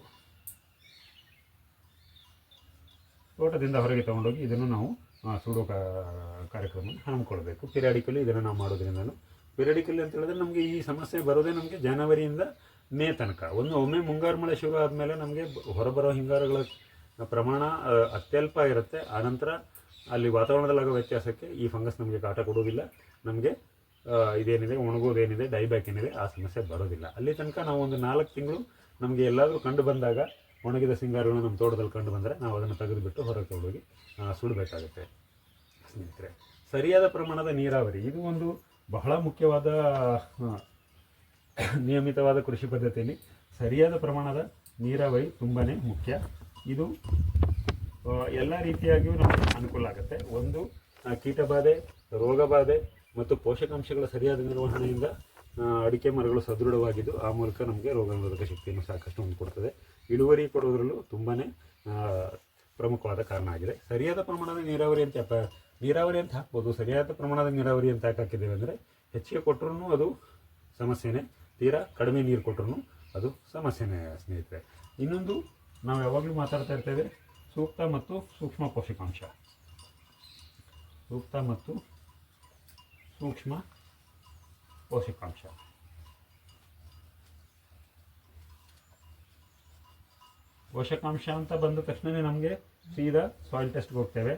ತೋಟದಿಂದ ಹೊರಗೆ ತಗೊಂಡೋಗಿ ಇದನ್ನು ನಾವು ಸೂಡೋ ಕಾರ್ಯಕ್ರಮ ಹಮ್ಮಿಕೊಳ್ಬೇಕು. ಪಿರಿಯಾಡಿಕಲಿ ಇದನ್ನು ನಾವು ಮಾಡೋದ್ರಿಂದ ಪಿರಿಯಾಡಿಕಲಿ ಅಂತ ಹೇಳಿದ್ರೆ ನಮಗೆ ಈ ಸಮಸ್ಯೆ ಬರೋದೇ ನಮಗೆ ಜನವರಿಯಿಂದ ಮೇ ತನಕ. ಒಂದು ಒಮ್ಮೆ ಮುಂಗಾರು ಮಳೆ ಶುರು ಆದಮೇಲೆ ನಮಗೆ ಹೊರಬರೋ ಹಿಂಗಾರುಗಳ ಪ್ರಮಾಣ ಅತ್ಯಲ್ಪ ಇರುತ್ತೆ. ಆನಂತರ ಅಲ್ಲಿ ವಾತಾವರಣದಲ್ಲಾಗೋ ವ್ಯತ್ಯಾಸಕ್ಕೆ ಈ ಫಂಗಸ್ ನಮಗೆ ಕಾಟ ಕೊಡೋದಿಲ್ಲ ನಮಗೆ ಇದೇನಿದೆ, ಒಣಗೋದೇನಿದೆ, ಡೈಬ್ಯಾಕ್ ಏನಿದೆ, ಆ ಸಮಸ್ಯೆ ಬರೋದಿಲ್ಲ. ಅಲ್ಲಿ ತನಕ ನಾವು ಒಂದು ನಾಲ್ಕು ತಿಂಗಳು ನಮಗೆ ಎಲ್ಲಾದರೂ ಕಂಡು ಬಂದಾಗ, ಒಣಗಿದ ಸಿಂಗಾರಗಳು ನಮ್ಮ ತೋಟದಲ್ಲಿ ಕಂಡು ಬಂದರೆ ನಾವು ಅದನ್ನು ತೆಗೆದುಬಿಟ್ಟು ಹೊರಗೆ ತೊಗೊಂಡೋಗಿ ಸುಡಬೇಕಾಗುತ್ತೆ. ಸ್ನೇಹಿತರೆ, ಸರಿಯಾದ ಪ್ರಮಾಣದ ನೀರಾವರಿ, ಇದು ಒಂದು ಬಹಳ ಮುಖ್ಯವಾದ ನಿಯಮಿತವಾದ ಕೃಷಿ ಪದ್ಧತಿಯಲ್ಲಿ ಸರಿಯಾದ ಪ್ರಮಾಣದ ನೀರಾವರಿ ತುಂಬಾ ಮುಖ್ಯ. ಇದು ಎಲ್ಲ ರೀತಿಯಾಗಿಯೂ ನಮಗೆ ಅನುಕೂಲ ಆಗುತ್ತೆ. ಒಂದು ಕೀಟಬಾಧೆ, ರೋಗಬಾಧೆ ಮತ್ತು ಪೋಷಕಾಂಶಗಳ ಸರಿಯಾದ ನಿರ್ವಹಣೆಯಿಂದ ಅಡಿಕೆ ಮರಗಳು ಸದೃಢವಾಗಿದ್ದು, ಆ ಮೂಲಕ ನಮಗೆ ರೋಗ ನಿರೋಧಕ ಶಕ್ತಿಯನ್ನು ಸಾಕಷ್ಟು ಹೊಂದಿಕೊಡ್ತದೆ. ಇಳುವರಿ ಕೊಡೋದ್ರಲ್ಲೂ ತುಂಬಾ ಪ್ರಮುಖವಾದ ಕಾರಣ ಆಗಿದೆ. ಸರಿಯಾದ ಪ್ರಮಾಣದ ನೀರಾವರಿ ಅಂತ ನೀರಾವರಿ ಅಂತ ಹಾಕ್ಬೋದು. ಸರಿಯಾದ ಪ್ರಮಾಣದ ನೀರಾವರಿ ಅಂತ ಹಾಕಿದ್ದೇವೆ ಅಂದರೆ, ಹೆಚ್ಚಿಗೆ ಕೊಟ್ಟರು ಅದು ಸಮಸ್ಯೆನೇ. ತೀರಾ ಕಡಿಮೆ ನೀರು ಕೊಟ್ಟರು ಅದು ಸಮಸ್ಯೆನೇ ಸ್ನೇಹಿತರೆ. ಇನ್ನೊಂದು ನಾವು ಯಾವಾಗಲೂ ಮಾತಾಡ್ತಾ ಇರ್ತೇವೆ, ಸೂಕ್ತ ಮತ್ತು ಸೂಕ್ಷ್ಮ ಪೋಷಕಾಂಶ. ಸೂಕ್ತ ಮತ್ತು ಸೂಕ್ಷ್ಮ ಪೋಷಕಾಂಶ. ಪೋಷಕಾಂಶ ಅಂತ ಬಂದ ತಕ್ಷಣವೇ ನಮಗೆ ಸೀದಾ ಸಾಯಿಲ್ ಟೆಸ್ಟ್ಗೆ ಹೋಗ್ತೇವೆ.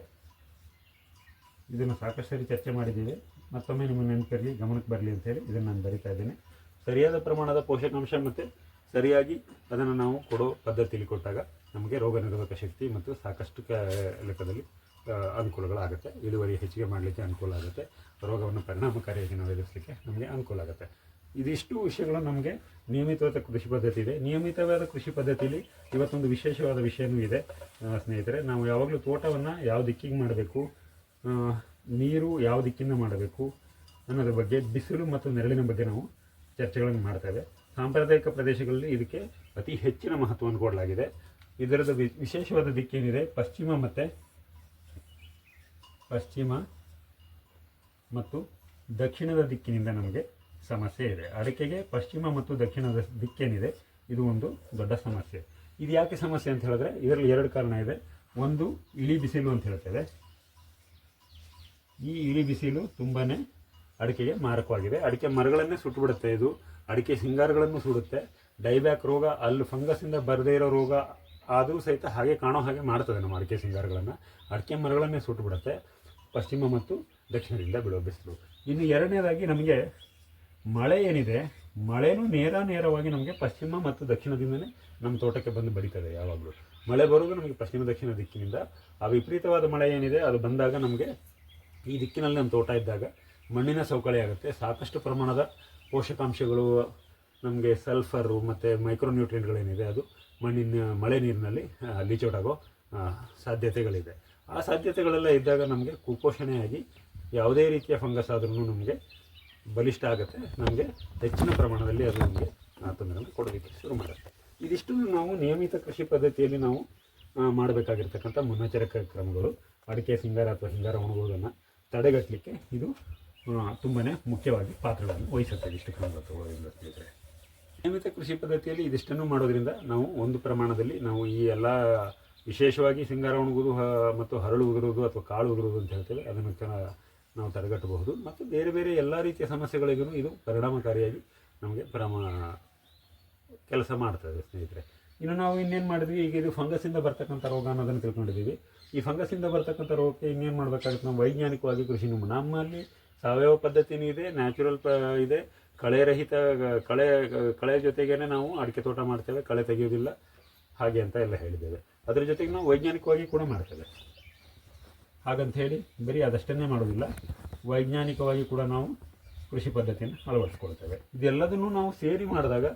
ಇದನ್ನು ಸಾಕಷ್ಟು ಸರಿ ಚರ್ಚೆ ಮಾಡಿದ್ದೀವಿ. ಮತ್ತೊಮ್ಮೆ ನಿಮ್ಮ ನೆನಪಿರಲಿ, ಗಮನಕ್ಕೆ ಬರಲಿ ಅಂತೇಳಿ ಇದನ್ನು ನಾನು ಬರಿತಾ ಇದ್ದೇನೆ. ಸರಿಯಾದ ಪ್ರಮಾಣದ ಪೋಷಕಾಂಶ ಮತ್ತು ಸರಿಯಾಗಿ ಅದನ್ನು ನಾವು ಕೊಡೋ ಪದ್ಧತಿಯಲ್ಲಿ ಕೊಟ್ಟಾಗ ನಮಗೆ ರೋಗ ನಿರೋಧಕ ಶಕ್ತಿ ಮತ್ತು ಸಾಕಷ್ಟು ಕ ಲೆಕ್ಕದಲ್ಲಿ ಅನುಕೂಲಗಳಾಗುತ್ತೆ. ಇಳುವರಿ ಹೆಚ್ಚಿಗೆ ಮಾಡಲಿಕ್ಕೆ ಅನುಕೂಲ ಆಗುತ್ತೆ. ರೋಗವನ್ನು ಪರಿಣಾಮಕಾರಿಯಾಗಿ ನಾವು ಎದುರಿಸಲಿಕ್ಕೆ ನಮಗೆ ಅನುಕೂಲ ಆಗುತ್ತೆ. ಇದಿಷ್ಟು ವಿಷಯಗಳು ನಮಗೆ ನಿಯಮಿತವಾದ ಕೃಷಿ ಪದ್ಧತಿ ಇದೆ. ನಿಯಮಿತವಾದ ಕೃಷಿ ಪದ್ಧತಿಯಲ್ಲಿ ಇವತ್ತೊಂದು ವಿಶೇಷವಾದ ವಿಷಯನೂ ಇದೆ ಸ್ನೇಹಿತರೆ. ನಾವು ಯಾವಾಗಲೂ ತೋಟವನ್ನು ಯಾವ ದಿಕ್ಕಿಗೆ ಮಾಡಬೇಕು ನೀರು ಯಾವ ದಿಕ್ಕಿಂದ ಮಾಡಬೇಕು ಅನ್ನೋದ್ರ ಬಗ್ಗೆ, ಬಿಸಿಲು ಮತ್ತು ನೆರಳಿನ ಬಗ್ಗೆ ನಾವು ಚರ್ಚೆಗಳನ್ನು ಮಾಡ್ತೇವೆ. ಸಾಂಪ್ರದಾಯಿಕ ಪ್ರದೇಶಗಳಲ್ಲಿ ಇದಕ್ಕೆ ಅತಿ ಹೆಚ್ಚಿನ ಮಹತ್ವವನ್ನು ಕೊಡಲಾಗಿದೆ. ಇದರದ ವಿಶೇಷವಾದ ದಿಕ್ಕೇನಿದೆ? ಪಶ್ಚಿಮ ಮತ್ತು ಪಶ್ಚಿಮ ಮತ್ತು ದಕ್ಷಿಣದ ದಿಕ್ಕಿನಿಂದ ನಮಗೆ ಸಮಸ್ಯೆ ಇದೆ. ಅಡಿಕೆಗೆ ಪಶ್ಚಿಮ ಮತ್ತು ದಕ್ಷಿಣದ ದಿಕ್ಕೇನಿದೆ? ಇದು ಒಂದು ದೊಡ್ಡ ಸಮಸ್ಯೆ. ಇದು ಯಾಕೆ ಸಮಸ್ಯೆ ಅಂತ ಹೇಳಿದ್ರೆ, ಇದರಲ್ಲಿ ಎರಡು ಕಾರಣ ಇದೆ. ಒಂದು ಇಳಿ ಬಿಸಿಲು ಅಂತ ಹೇಳ್ತೇವೆ. ಈ ಇಳಿ ಬಿಸಿಲು ತುಂಬಾ ಅಡಿಕೆಗೆ ಮಾರಕವಾಗಿದೆ. ಅಡಿಕೆ ಮರಗಳನ್ನೇ ಸುಟ್ಟುಬಿಡುತ್ತೆ ಇದು. ಅಡಿಕೆ ಸಿಂಗಾರಗಳನ್ನು ಸುಡುತ್ತೆ. ಡೈಬ್ಯಾಕ್ ರೋಗ, ಅಲ್ಲಿ ಫಂಗಸ್ಸಿಂದ ಬರದೇ ಇರೋ ರೋಗ ಆದರೂ ಸಹಿತ ಹಾಗೆ ಕಾಣೋ ಹಾಗೆ ಮಾಡ್ತದೆ ನಮ್ಮ ಅಡಿಕೆ ಸಿಂಗಾರಗಳನ್ನು. ಅಡಿಕೆ ಮರಗಳನ್ನೇ ಸುಟ್ಟುಬಿಡುತ್ತೆ. ಪಶ್ಚಿಮ ಮತ್ತು ದಕ್ಷಿಣದಿಂದ ಬಿಡೋ ಬಿಸಿಲು. ಇನ್ನು ಎರಡನೇದಾಗಿ ನಮಗೆ ಮಳೆ ಏನಿದೆ? ಮಳೆನೂ ನೇರ ನೇರವಾಗಿ ನಮಗೆ ಪಶ್ಚಿಮ ಮತ್ತು ದಕ್ಷಿಣದಿಂದನೇ ನಮ್ಮ ತೋಟಕ್ಕೆ ಬಂದು ಬಡಿತದೆ ಯಾವಾಗಲೂ. ಮಳೆ ಬರೋದು ನಮಗೆ ಪಶ್ಚಿಮ ದಕ್ಷಿಣ ದಿಕ್ಕಿನಿಂದ. ಆ ವಿಪರೀತವಾದ ಮಳೆ ಏನಿದೆ, ಅದು ಬಂದಾಗ ನಮಗೆ ಈ ದಿಕ್ಕಿನಲ್ಲಿ ನಮ್ಮ ತೋಟ ಇದ್ದಾಗ ಮಣ್ಣಿನ ಸವಕಳಿ ಆಗುತ್ತೆ. ಸಾಕಷ್ಟು ಪ್ರಮಾಣದ ಪೋಷಕಾಂಶಗಳು, ನಮಗೆ ಸಲ್ಫರು ಮತ್ತು ಮೈಕ್ರೋನ್ಯೂಟ್ರಿಯೆಂಟ್ಗಳೇನಿದೆ, ಅದು ಮಣ್ಣಿನ ಮಳೆ ನೀರಿನಲ್ಲಿ ಲೀಚೌಟ್ ಸಾಧ್ಯತೆಗಳಿದೆ. ಆ ಸಾಧ್ಯತೆಗಳೆಲ್ಲ ಇದ್ದಾಗ ನಮಗೆ ಕುಪೋಷಣೆಯಾಗಿ ಯಾವುದೇ ರೀತಿಯ ಫಂಗಸ್ ಆದ್ರೂ ನಮಗೆ ಬಲಿಷ್ಠ ಆಗುತ್ತೆ. ನಮಗೆ ಹೆಚ್ಚಿನ ಪ್ರಮಾಣದಲ್ಲಿ ಅದು ನಮಗೆ ತೊಂದರೆಯನ್ನು ಕೊಡೋದಕ್ಕೆ ಶುರು ಮಾಡುತ್ತೆ. ಇದಿಷ್ಟು ನಾವು ನಿಯಮಿತ ಕೃಷಿ ಪದ್ಧತಿಯಲ್ಲಿ ನಾವು ಮಾಡಬೇಕಾಗಿರ್ತಕ್ಕಂಥ ಮುನ್ನೆಚ್ಚರಿಕೆ ಕ್ರಮಗಳು. ಅಡಿಕೆ ಸಿಂಗಾರ ಅಥವಾ ಸಿಂಗಾರ ಒಣಗುವುದನ್ನು ತಡೆಗಟ್ಟಲಿಕ್ಕೆ ಇದು ತುಂಬಾ ಮುಖ್ಯವಾಗಿ ಪಾತ್ರಗಳನ್ನು ವಹಿಸುತ್ತೆ ಇಷ್ಟು ತಗೊಳ್ಳೋದ್ರಿಂದ ಸ್ನೇಹಿತರೆ ನಿಯಮಿತ ಕೃಷಿ ಪದ್ಧತಿಯಲ್ಲಿ ಇದಿಷ್ಟನ್ನು ಮಾಡೋದ್ರಿಂದ ನಾವು ಒಂದು ಪ್ರಮಾಣದಲ್ಲಿ ನಾವು ಈ ಎಲ್ಲ ವಿಶೇಷವಾಗಿ ಸಿಂಗಾರ ಒಣಗುವುದು ಮತ್ತು ಹರಳು ಉದುರುವುದು ಅಥವಾ ಕಾಳು ಉದುರುವುದು ಅಂತ ಹೇಳ್ತೇವೆ, ಅದನ್ನು ನಾವು ತಡೆಗಟ್ಟಬಹುದು. ಮತ್ತು ಬೇರೆ ಬೇರೆ ಎಲ್ಲ ರೀತಿಯ ಸಮಸ್ಯೆಗಳಿಗೂ ಇದು ಪರಿಣಾಮಕಾರಿಯಾಗಿ ನಮಗೆ ಪ್ರಮಾ ಕೆಲಸ ಮಾಡ್ತದೆ ಸ್ನೇಹಿತರೆ. ಇನ್ನು ನಾವು ಇನ್ನೇನು ಮಾಡಿದ್ವಿ, ಈಗ ಇದು ಫಂಗಸಿಂದ ಬರ್ತಕ್ಕಂಥ ರೋಗ ಅನ್ನೋದನ್ನು ತಿಳ್ಕೊಂಡಿದ್ದೀವಿ. ಈ ಫಂಗಸಿಂದ ಬರ್ತಕ್ಕಂಥ ರೋಗಕ್ಕೆ ಇನ್ನೇನು ಮಾಡಬೇಕಾಗುತ್ತೆ? ನಾವು ವೈಜ್ಞಾನಿಕವಾಗಿ ಕೃಷಿ ನಮ್ಮ, ನಮ್ಮಲ್ಲಿ ಸಾವಯವ ಪದ್ಧತಿನೂ ಇದೆ ನ್ಯಾಚುರಲ್ ಪ ಇದೆ. ಕಳೆರಹಿತ ರಹಿತ, ಕಳೆ ಕಳೆ ಜೊತೆಗೇನೆ ನಾವು ಅಡಿಕೆ ತೋಟ ಮಾಡ್ತೇವೆ, ಕಳೆ ತೆಗೆಯೋದಿಲ್ಲ ಹಾಗೆ ಅಂತ ಎಲ್ಲ ಹೇಳಿದ್ದೇವೆ. ಅದರ ಜೊತೆಗೆ ನಾವು ವೈಜ್ಞಾನಿಕವಾಗಿ ಕೂಡ ಮಾಡ್ತೇವೆ. ಹಾಗಂತ ಹೇಳಿ ಬರೀ ಅದಷ್ಟನ್ನೇ ಮಾಡೋದಿಲ್ಲ ವೈಜ್ಞಾನಿಕವಾಗಿ ಕೂಡ ನಾವು ಕೃಷಿ ಪದ್ಧತಿಯನ್ನು ಅಳವಡಿಸ್ಕೊಳ್ತೇವೆ. ಇದೆಲ್ಲದನ್ನು ನಾವು ಸೇರಿ ಮಾಡಿದಾಗ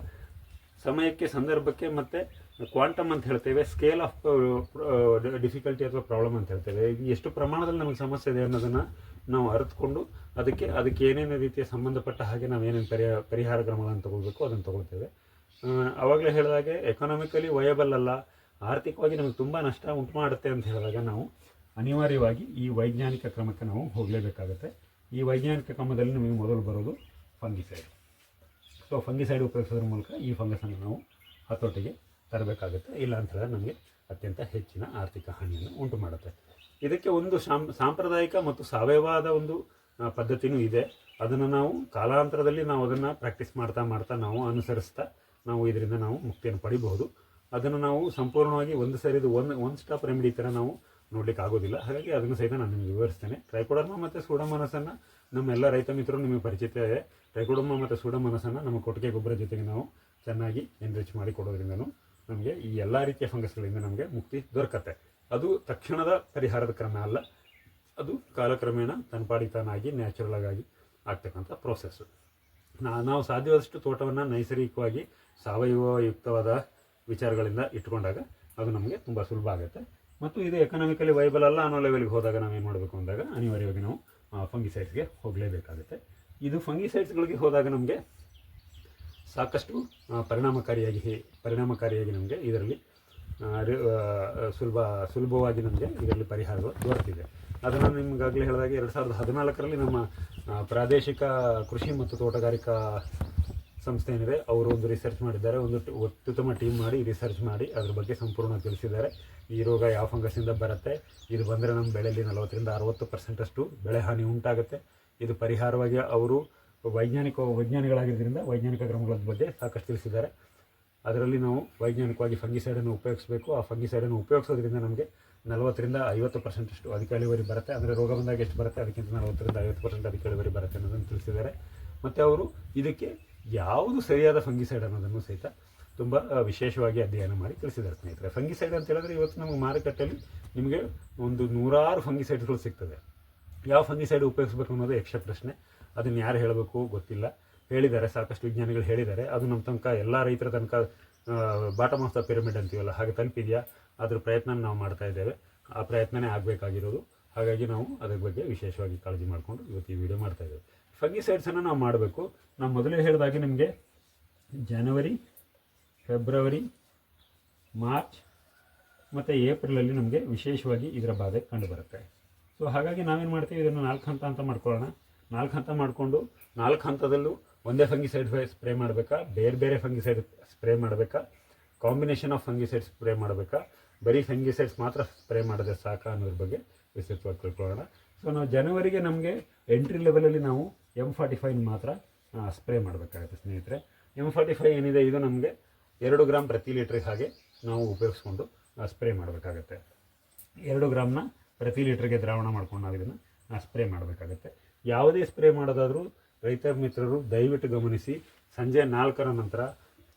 ಸಮಯಕ್ಕೆ, ಸಂದರ್ಭಕ್ಕೆ ಮತ್ತು ಕ್ವಾಂಟಮ್ ಅಂತ ಹೇಳ್ತೇವೆ, ಸ್ಕೇಲ್ ಆಫ್ ಡಿಫಿಕಲ್ಟಿ ಅಥವಾ ಪ್ರಾಬ್ಲಮ್ ಅಂತ ಹೇಳ್ತೇವೆ. ಎಷ್ಟು ಪ್ರಮಾಣದಲ್ಲಿ ನಮಗೆ ಸಮಸ್ಯೆ ಇದೆ ಅನ್ನೋದನ್ನು ನಾವು ಅರಿತುಕೊಂಡು ಅದಕ್ಕೆ ಅದಕ್ಕೆ ಏನೇನು ರೀತಿಯ ಸಂಬಂಧಪಟ್ಟ ಹಾಗೆ ನಾವು ಏನೇನು ಪರಿಹಾರ ಪರಿಹಾರ ಕ್ರಮಗಳನ್ನು ತೊಗೊಳ್ಬೇಕು, ಅದನ್ನು ತಗೊಳ್ತೇವೆ. ಆವಾಗಲೇ ಹೇಳಿದಾಗೆ ಎಕನಾಮಿಕಲಿ ವಯಬಲ್ ಅಲ್ಲ, ಆರ್ಥಿಕವಾಗಿ ನಮಗೆ ತುಂಬ ನಷ್ಟ ಉಂಟು ಮಾಡುತ್ತೆ ಅಂತ ಹೇಳಿದಾಗ ನಾವು ಅನಿವಾರ್ಯವಾಗಿ ಈ ವೈಜ್ಞಾನಿಕ ಕ್ರಮಕ್ಕೆ ನಾವು ಹೋಗಲೇಬೇಕಾಗುತ್ತೆ. ಈ ವೈಜ್ಞಾನಿಕ ಕ್ರಮದಲ್ಲಿ ನಮಗೆ ಮೊದಲು ಬರೋದು ಫಂಗಿಸೈಡ್ ಸೊ ಫಂಗಿಸೈಡ್ ಉಪಯೋಗಿಸೋದ್ರ ಮೂಲಕ ಈ ಫಂಗಸನ್ನು ನಾವು ಹತೋಟಿಗೆ ತರಬೇಕಾಗುತ್ತೆ. ಇಲ್ಲ ಅಂತ ಹೇಳಿದ್ರೆ ನಮಗೆ ಅತ್ಯಂತ ಹೆಚ್ಚಿನ ಆರ್ಥಿಕ ಹಾನಿಯನ್ನು ಉಂಟು ಮಾಡುತ್ತೆ. ಇದಕ್ಕೆ ಒಂದು ಸಾಂಪ್ರದಾಯಿಕ ಮತ್ತು ಸಾವಯವಾದ ಒಂದು ಪದ್ಧತಿನೂ ಇದೆ. ಅದನ್ನು ನಾವು ಕಾಲಾಂತರದಲ್ಲಿ ನಾವು ಅದನ್ನು ಪ್ರಾಕ್ಟೀಸ್ ಮಾಡ್ತಾ ಮಾಡ್ತಾ ನಾವು ಅನುಸರಿಸ್ತಾ ನಾವು ಇದರಿಂದ ನಾವು ಮುಕ್ತಿಯನ್ನು ಪಡಿಬಹುದು. ಅದನ್ನು ನಾವು ಸಂಪೂರ್ಣವಾಗಿ ಒಂದು ಸರಿದು ಒನ್ ಒನ್ ಸ್ಟಾಪ್ ರೆಮಿಡಿ ಥರ ನಾವು ನೋಡ್ಲಿಕ್ಕೆ ಆಗೋದಿಲ್ಲ. ಹಾಗಾಗಿ ಅದನ್ನು ಸಹಿತ ನಾನು ನಿಮಗೆ ವಿವರಿಸ್ತೇನೆ. ಟ್ರೈಕೋಡರ್ಮ ಮತ್ತು ಸೂಡಮನಸನ್ನು ನಮ್ಮ ಎಲ್ಲ ರೈತ ಮಿತ್ರರು ನಿಮಗೆ ಪರಿಚಿತ ಇದೆ. ಟ್ರೈಕೋಡರ್ಮ ಮತ್ತು ಸೂಡಮನಸನ್ನು ನಮ್ಮ ಕೊಟ್ಟಿಗೆ ಗೊಬ್ಬರ ಜೊತೆಗೆ ನಾವು ಚೆನ್ನಾಗಿ ಎನ್ರಿಚ್ ಮಾಡಿ ಕೊಡೋದ್ರಿಂದನೂ ನಮಗೆ ಈ ಎಲ್ಲ ರೀತಿಯ ಫಂಗಸ್ಗಳಿಂದ ನಮಗೆ ಮುಕ್ತಿ ದೊರಕತ್ತೆ. ಅದು ತಕ್ಷಣದ ಪರಿಹಾರದ ಕ್ರಮ ಅಲ್ಲ. ಅದು ಕಾಲಕ್ರಮೇಣ ತನ್ಪಾಡಿತನಾಗಿ ನ್ಯಾಚುರಲ್ ಆಗಿ ಆಗ್ತಕ್ಕಂಥ ಪ್ರೋಸೆಸ್ಸು ನಾ, ನಾವು ಸಾಧ್ಯವಾದಷ್ಟು ತೋಟವನ್ನು ನೈಸರ್ಗಿಕವಾಗಿ ಸಾವಯವ ಯುಕ್ತವಾದ ವಿಚಾರಗಳಿಂದ ಇಟ್ಕೊಂಡಾಗ ಅದು ನಮಗೆ ತುಂಬ ಸುಲಭ ಆಗುತ್ತೆ. ಮತ್ತು ಇದು ಎಕನಾಮಿಕಲಿ ವೈಬಲ್ ಅಲ್ಲ ಅನ್ನೋ ಲೆವೆಲ್ಗೆ ಹೋದಾಗ ನಾವೇನು ಮಾಡಬೇಕು ಅಂದಾಗ ಅನಿವಾರ್ಯವಾಗಿ ನಾವು ಫಂಗಿಸೈಡ್ಸ್ಗೆ ಹೋಗಲೇಬೇಕಾಗುತ್ತೆ. ಇದು ಫಂಗಿಸೈಡ್ಸ್ಗಳಿಗೆ ಹೋದಾಗ ನಮಗೆ ಸಾಕಷ್ಟು ಪರಿಣಾಮಕಾರಿಯಾಗಿ ಪರಿಣಾಮಕಾರಿಯಾಗಿ ನಮಗೆ ಇದರಲ್ಲಿ ಸುಲಭ, ಸುಲಭವಾಗಿ ನಮಗೆ ಇದರಲ್ಲಿ ಪರಿಹಾರಗಳು ದೊರೆತಿದೆ. ಅದನ್ನು ನಿಮಗಾಗಲೇ ಹೇಳಿದಾಗ ಎರಡು ಸಾವಿರದ ಹದಿನಾಲ್ಕರಲ್ಲಿ ನಮ್ಮ ಪ್ರಾದೇಶಿಕ ಕೃಷಿ ಮತ್ತು ತೋಟಗಾರಿಕಾ ಸಂಸ್ಥೆ ಏನಿದೆ, ಅವರು ಒಂದು ರಿಸರ್ಚ್ ಮಾಡಿದ್ದಾರೆ. ಒಂದು ಅತ್ಯುತ್ತಮ ಟೀಮ್ ಮಾಡಿ ರಿಸರ್ಚ್ ಮಾಡಿ ಅದ್ರ ಬಗ್ಗೆ ಸಂಪೂರ್ಣ ತಿಳಿಸಿದ್ದಾರೆ. ಈ ರೋಗ ಯಾವ ಫಂಗಸಿಂದ ಬರುತ್ತೆ, ಇದು ಬಂದರೆ ನಮ್ಮ ಬೆಳೆಯಲ್ಲಿ ನಲವತ್ತರಿಂದ ಅರವತ್ತು ಪರ್ಸೆಂಟಷ್ಟು ಬೆಳೆ ಹಾನಿ ಉಂಟಾಗುತ್ತೆ. ಇದು ಪರಿಹಾರವಾಗಿ ಅವರು ವೈಜ್ಞಾನಿಕ, ವೈಜ್ಞಾನಿಗಳಾಗಿದ್ದರಿಂದ ವೈಜ್ಞಾನಿಕ ಕ್ರಮಗಳ ಬಗ್ಗೆ ಸಾಕಷ್ಟು ತಿಳಿಸಿದ್ದಾರೆ. ಅದರಲ್ಲಿ ನಾವು ವೈಜ್ಞಾನಿಕವಾಗಿ ಫಂಗಿಸೈಡನ್ನು ಉಪಯೋಗಿಸಬೇಕು. ಆ ಫಂಗಿಸೈಡನ್ನು ಉಪಯೋಗಿಸೋದ್ರಿಂದ ನಮಗೆ ನಲವತ್ತರಿಂದ ಐವತ್ತು ಪರ್ಸೆಂಟಷ್ಟು ಅಧಿಕ ಇಳುವರಿ ಬರುತ್ತೆ. ಅಂದರೆ ರೋಗ ಬಂದಾಗ ಎಷ್ಟು ಬರುತ್ತೆ? ಅದಕ್ಕಿಂತ ನಲವತ್ತರಿಂದ ಐವತ್ತು ಪರ್ಸೆಂಟ್ ಅಧಿಕ ಇಳುವರಿ ಬರುತ್ತೆ ಅನ್ನೋದನ್ನು ತಿಳಿಸಿದ್ದಾರೆ. ಮತ್ತು ಅವರು ಇದಕ್ಕೆ ಯಾವುದು ಸರಿಯಾದ ಫಂಗಿಸೈಡ್ ಅನ್ನೋದನ್ನು ಸಹಿತ ತುಂಬ ವಿಶೇಷವಾಗಿ ಅಧ್ಯಯನ ಮಾಡಿ ತಿಳಿಸಿದ್ದಾರೆ ಸ್ನೇಹಿತರೆ. ಫಂಗಿಸೈಡ್ ಅಂತ ಹೇಳಿದ್ರೆ ಇವತ್ತು ನಮ್ಮ ಮಾರುಕಟ್ಟೆಯಲ್ಲಿ ನಿಮಗೆ ಒಂದು ನೂರಾರು ಫಂಗಿಸೈಡ್ಗಳು ಸಿಗ್ತದೆ. ಯಾವ ಫಂಗಿಸೈಡ್ ಉಪಯೋಗಿಸ್ಬೇಕು ಅನ್ನೋದು ಯಕ್ಷ ಪ್ರಶ್ನೆ. ಅದನ್ನು ಯಾರು ಹೇಳಬೇಕು ಗೊತ್ತಿಲ್ಲ. ಹೇಳಿದ್ದಾರೆ, ಸಾಕಷ್ಟು ವಿಜ್ಞಾನಿಗಳು ಹೇಳಿದ್ದಾರೆ. ಅದು ನಮ್ಮ ತನಕ, ಎಲ್ಲ ರೈತರ ತನಕ ಬಾಟಮ್ ಆಫ್ ದ ಪಿರಮಿಡ್ ಅಂತೀವಲ್ಲ, ಹಾಗೆ ತಲುಪಿದೆಯಾ? ಅದ್ರ ಪ್ರಯತ್ನ ನಾವು ಮಾಡ್ತಾ ಇದ್ದೇವೆ. ಆ ಪ್ರಯತ್ನನೇ ಆಗಬೇಕಾಗಿರೋದು. ಹಾಗಾಗಿ ನಾವು ಅದ್ರ ಬಗ್ಗೆ ವಿಶೇಷವಾಗಿ ಕಾಳಜಿ ಮಾಡಿಕೊಂಡು ಇವತ್ತು ಈ ವಿಡಿಯೋ ಮಾಡ್ತಾ ಇದ್ದೇವೆ. ಫಂಗಿಸೈಡ್ಸನ್ನು ನಾವು ಮಾಡಬೇಕು. ನಾವು ಮೊದಲೇ ಹೇಳಿದಾಗೆ ನಿಮಗೆ ಜನವರಿ ಫೆಬ್ರವರಿ ಮಾರ್ಚ್ ಮತ್ತು ಏಪ್ರಿಲಲ್ಲಿ ನಮಗೆ ವಿಶೇಷವಾಗಿ ಇದರ ಬಾಧೆ ಕಂಡುಬರುತ್ತೆ ಸೊ ಹಾಗಾಗಿ ನಾವೇನು ಮಾಡ್ತೀವಿ? ಇದನ್ನು ನಾಲ್ಕು ಹಂತ ಅಂತ ಮಾಡ್ಕೊಳ್ಳೋಣ. ನಾಲ್ಕು ಹಂತ ಮಾಡಿಕೊಂಡು ನಾಲ್ಕು ಹಂತದಲ್ಲೂ ಒಂದೇ ಫಂಗಿಸೈಡ್ ಸ್ಪ್ರೇ ಮಾಡಬೇಕಾ? ಬೇರೆ ಬೇರೆ ಫಂಗಿಸೈಡ್ ಸ್ಪ್ರೇ ಮಾಡಬೇಕಾ? ಕಾಂಬಿನೇಷನ್ ಆಫ್ ಫಂಗಿಸೈಡ್ ಸ್ಪ್ರೇ ಮಾಡಬೇಕಾ? ಬರೀ ಫಂಗಿಸೈಡ್ಸ್ ಮಾತ್ರ ಸ್ಪ್ರೇ ಮಾಡಿದ್ರೆ ಸಾಕ ಅನ್ನೋದ್ರ ಬಗ್ಗೆ ವಿಸ್ತೃತವಾಗಿ ತಿಳ್ಕೊಳ್ಳೋಣ. ಸೊ ನಾವು ಜನವರಿಗೆ ನಮಗೆ ಎಂಟ್ರಿ ಲೆವೆಲಲ್ಲಿ ನಾವು ಎಂ ಫಾರ್ಟಿ ಫೈವ್ ಮಾತ್ರ ಸ್ಪ್ರೇ ಮಾಡಬೇಕಾಗುತ್ತೆ ಸ್ನೇಹಿತರೆ. ಎಂ ಫಾರ್ಟಿ ಫೈವ್ ಏನಿದೆ? ಇದು ನಮಗೆ ಎರಡು ಗ್ರಾಮ್ ಪ್ರತಿ ಲೀಟ್ರಿಗೆ ಹಾಗೆ ನಾವು ಉಪಯೋಗಿಸ್ಕೊಂಡು ಸ್ಪ್ರೇ ಮಾಡಬೇಕಾಗತ್ತೆ. ಎರಡು ಗ್ರಾಮ್ನ ಪ್ರತಿ ಲೀಟ್ರಿಗೆ ದ್ರಾವಣ ಮಾಡ್ಕೊಂಡು ನಾವು ಇದನ್ನು ಸ್ಪ್ರೇ ಮಾಡಬೇಕಾಗತ್ತೆ. ಯಾವುದೇ ಸ್ಪ್ರೇ ಮಾಡೋದಾದರೂ ರೈತ ಮಿತ್ರರು ದಯವಿಟ್ಟು ಗಮನಿಸಿ, ಸಂಜೆ ನಾಲ್ಕರ ನಂತರ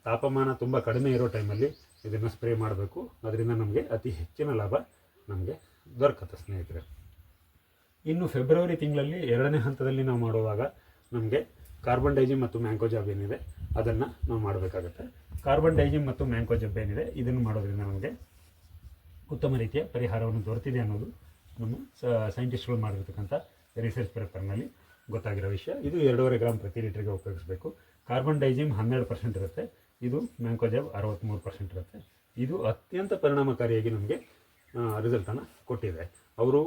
ತಾಪಮಾನ ತುಂಬ ಕಡಿಮೆ ಇರೋ ಟೈಮಲ್ಲಿ ಇದನ್ನು ಸ್ಪ್ರೇ ಮಾಡಬೇಕು. ಅದರಿಂದ ನಮಗೆ ಅತಿ ಹೆಚ್ಚಿನ ಲಾಭ ನಮಗೆ ದೊರಕತ್ತೆ ಸ್ನೇಹಿತರೆ. ಇನ್ನು ಫೆಬ್ರವರಿ ತಿಂಗಳಲ್ಲಿ ಎರಡನೇ ಹಂತದಲ್ಲಿ ನಾವು ಮಾಡುವಾಗ ನಮಗೆ ಕಾರ್ಬನ್ ಡೈಜಿಮ್ ಮತ್ತು ಮ್ಯಾಂಕೋಜಾಬ್ ಏನಿದೆ, ಅದನ್ನು ನಾವು ಮಾಡಬೇಕಾಗತ್ತೆ. ಕಾರ್ಬನ್ ಡೈಜಿಮ್ ಮತ್ತು ಮ್ಯಾಂಕೋಜಾಬ್ ಏನಿದೆ, ಇದನ್ನು ಮಾಡೋದ್ರಿಂದ ನಮಗೆ ಉತ್ತಮ ರೀತಿಯ ಪರಿಹಾರವನ್ನು ದೊರೆತಿದೆ ಅನ್ನೋದು ನಮ್ಮ ಸೈಂಟಿಸ್ಟ್ಗಳು ಮಾಡಿರ್ತಕ್ಕಂಥ ರಿಸರ್ಚ್ ಪೇಪರ್ನಲ್ಲಿ ಗೊತ್ತಾಗಿರೋ ವಿಷಯ. ಇದು ಎರಡೂವರೆ ಗ್ರಾಮ್ ಪ್ರತಿ ಲೀಟ್ರಿಗೆ ಉಪಯೋಗಿಸಬೇಕು. ಕಾರ್ಬನ್ ಡೈಜಿಮ್ ಹನ್ನೆರಡು ಪರ್ಸೆಂಟ್ ಇರುತ್ತೆ. ಇದು ಮ್ಯಾಂಕೋಜಾಬ್ ಅರವತ್ತ್ಮೂರು ಪರ್ಸೆಂಟ್ ಇರುತ್ತೆ. ಇದು ಅತ್ಯಂತ ಪರಿಣಾಮಕಾರಿಯಾಗಿ ನಮಗೆ ರಿಸಲ್ಟನ್ನು ಕೊಟ್ಟಿದೆ. ಅವರು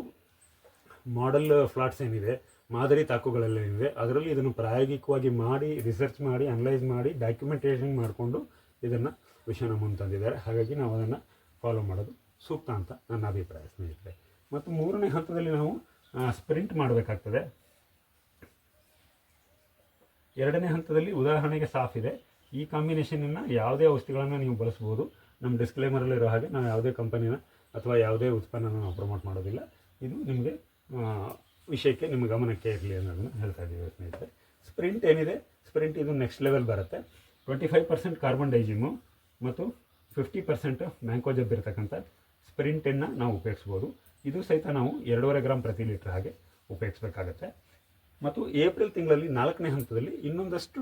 ಮಾಡೆಲ್ ಫ್ಲಾಟ್ಸ್ ಏನಿದೆ, ಮಾದರಿ ತಾಕುಗಳಲ್ಲೇನಿದೆ ಅದರಲ್ಲಿ ಇದನ್ನು ಪ್ರಾಯೋಗಿಕವಾಗಿ ಮಾಡಿ ರಿಸರ್ಚ್ ಮಾಡಿ ಅನಲೈಸ್ ಮಾಡಿ ಡಾಕ್ಯುಮೆಂಟೇಷನ್ ಮಾಡಿಕೊಂಡು ಇದನ್ನು ವಿಷಯನ ಮುಂದೆ ತಂದಿದ್ದಾರೆ. ಹಾಗಾಗಿ ನಾವು ಅದನ್ನು ಫಾಲೋ ಮಾಡೋದು ಸೂಕ್ತ ಅಂತ ನನ್ನ ಅಭಿಪ್ರಾಯ ಸ್ನೇಹಿತರೆ. ಮತ್ತು ಮೂರನೇ ಹಂತದಲ್ಲಿ ನಾವು ಸ್ಪ್ರಿಂಟ್ ಮಾಡಬೇಕಾಗ್ತದೆ. ಎರಡನೇ ಹಂತದಲ್ಲಿ ಉದಾಹರಣೆಗೆ ಸಾಫ್ ಇದೆ. ಈ ಕಾಂಬಿನೇಷನನ್ನು ಯಾವುದೇ ಔಷಧಿಗಳನ್ನು ನೀವು ಬಳಸ್ಬೋದು ನಮ್ಮ ಡಿಸ್ಕ್ಲೇಮರಲ್ಲಿ ಇರೋ ಹಾಗೆ ನಾವು ಯಾವುದೇ ಕಂಪನಿನ ಅಥವಾ ಯಾವುದೇ ಉತ್ಪನ್ನನ ನಾವು ಪ್ರಮೋಟ್ ಮಾಡೋದಿಲ್ಲ. ಇದು ನಿಮಗೆ ವಿಷಯಕ್ಕೆ ನಿಮ್ಮ ಗಮನಕ್ಕೆ ಇರಲಿ ಅನ್ನೋದನ್ನು ಹೇಳ್ತಾ ಇದ್ದೀವಿ ಸ್ನೇಹಿತರೆ. ಸ್ಪ್ರಿಂಟ್ ಏನಿದೆ? ಸ್ಪ್ರಿಂಟ್ ಇದು ನೆಕ್ಸ್ಟ್ ಲೆವೆಲ್ ಬರುತ್ತೆ. ಟ್ವೆಂಟಿ ಫೈವ್ ಪರ್ಸೆಂಟ್ ಕಾರ್ಬನ್ ಡೈಜಿಮು ಮತ್ತು ಫಿಫ್ಟಿ ಪರ್ಸೆಂಟ್ ಮ್ಯಾಂಕೋಜಬ್ ಇರತಕ್ಕಂಥ ಸ್ಪ್ರಿಂಟನ್ನು ನಾವು ಉಪಯೋಗಿಸ್ಬೋದು ಇದು ಸಹಿತ ನಾವು ಎರಡೂವರೆ ಗ್ರಾಮ್ ಪ್ರತಿ ಲೀಟ್ರ್ ಹಾಗೆ ಉಪಯೋಗಿಸ್ಬೇಕಾಗತ್ತೆ. ಮತ್ತು ಏಪ್ರಿಲ್ ತಿಂಗಳಲ್ಲಿ ನಾಲ್ಕನೇ ಹಂತದಲ್ಲಿ ಇನ್ನೊಂದಷ್ಟು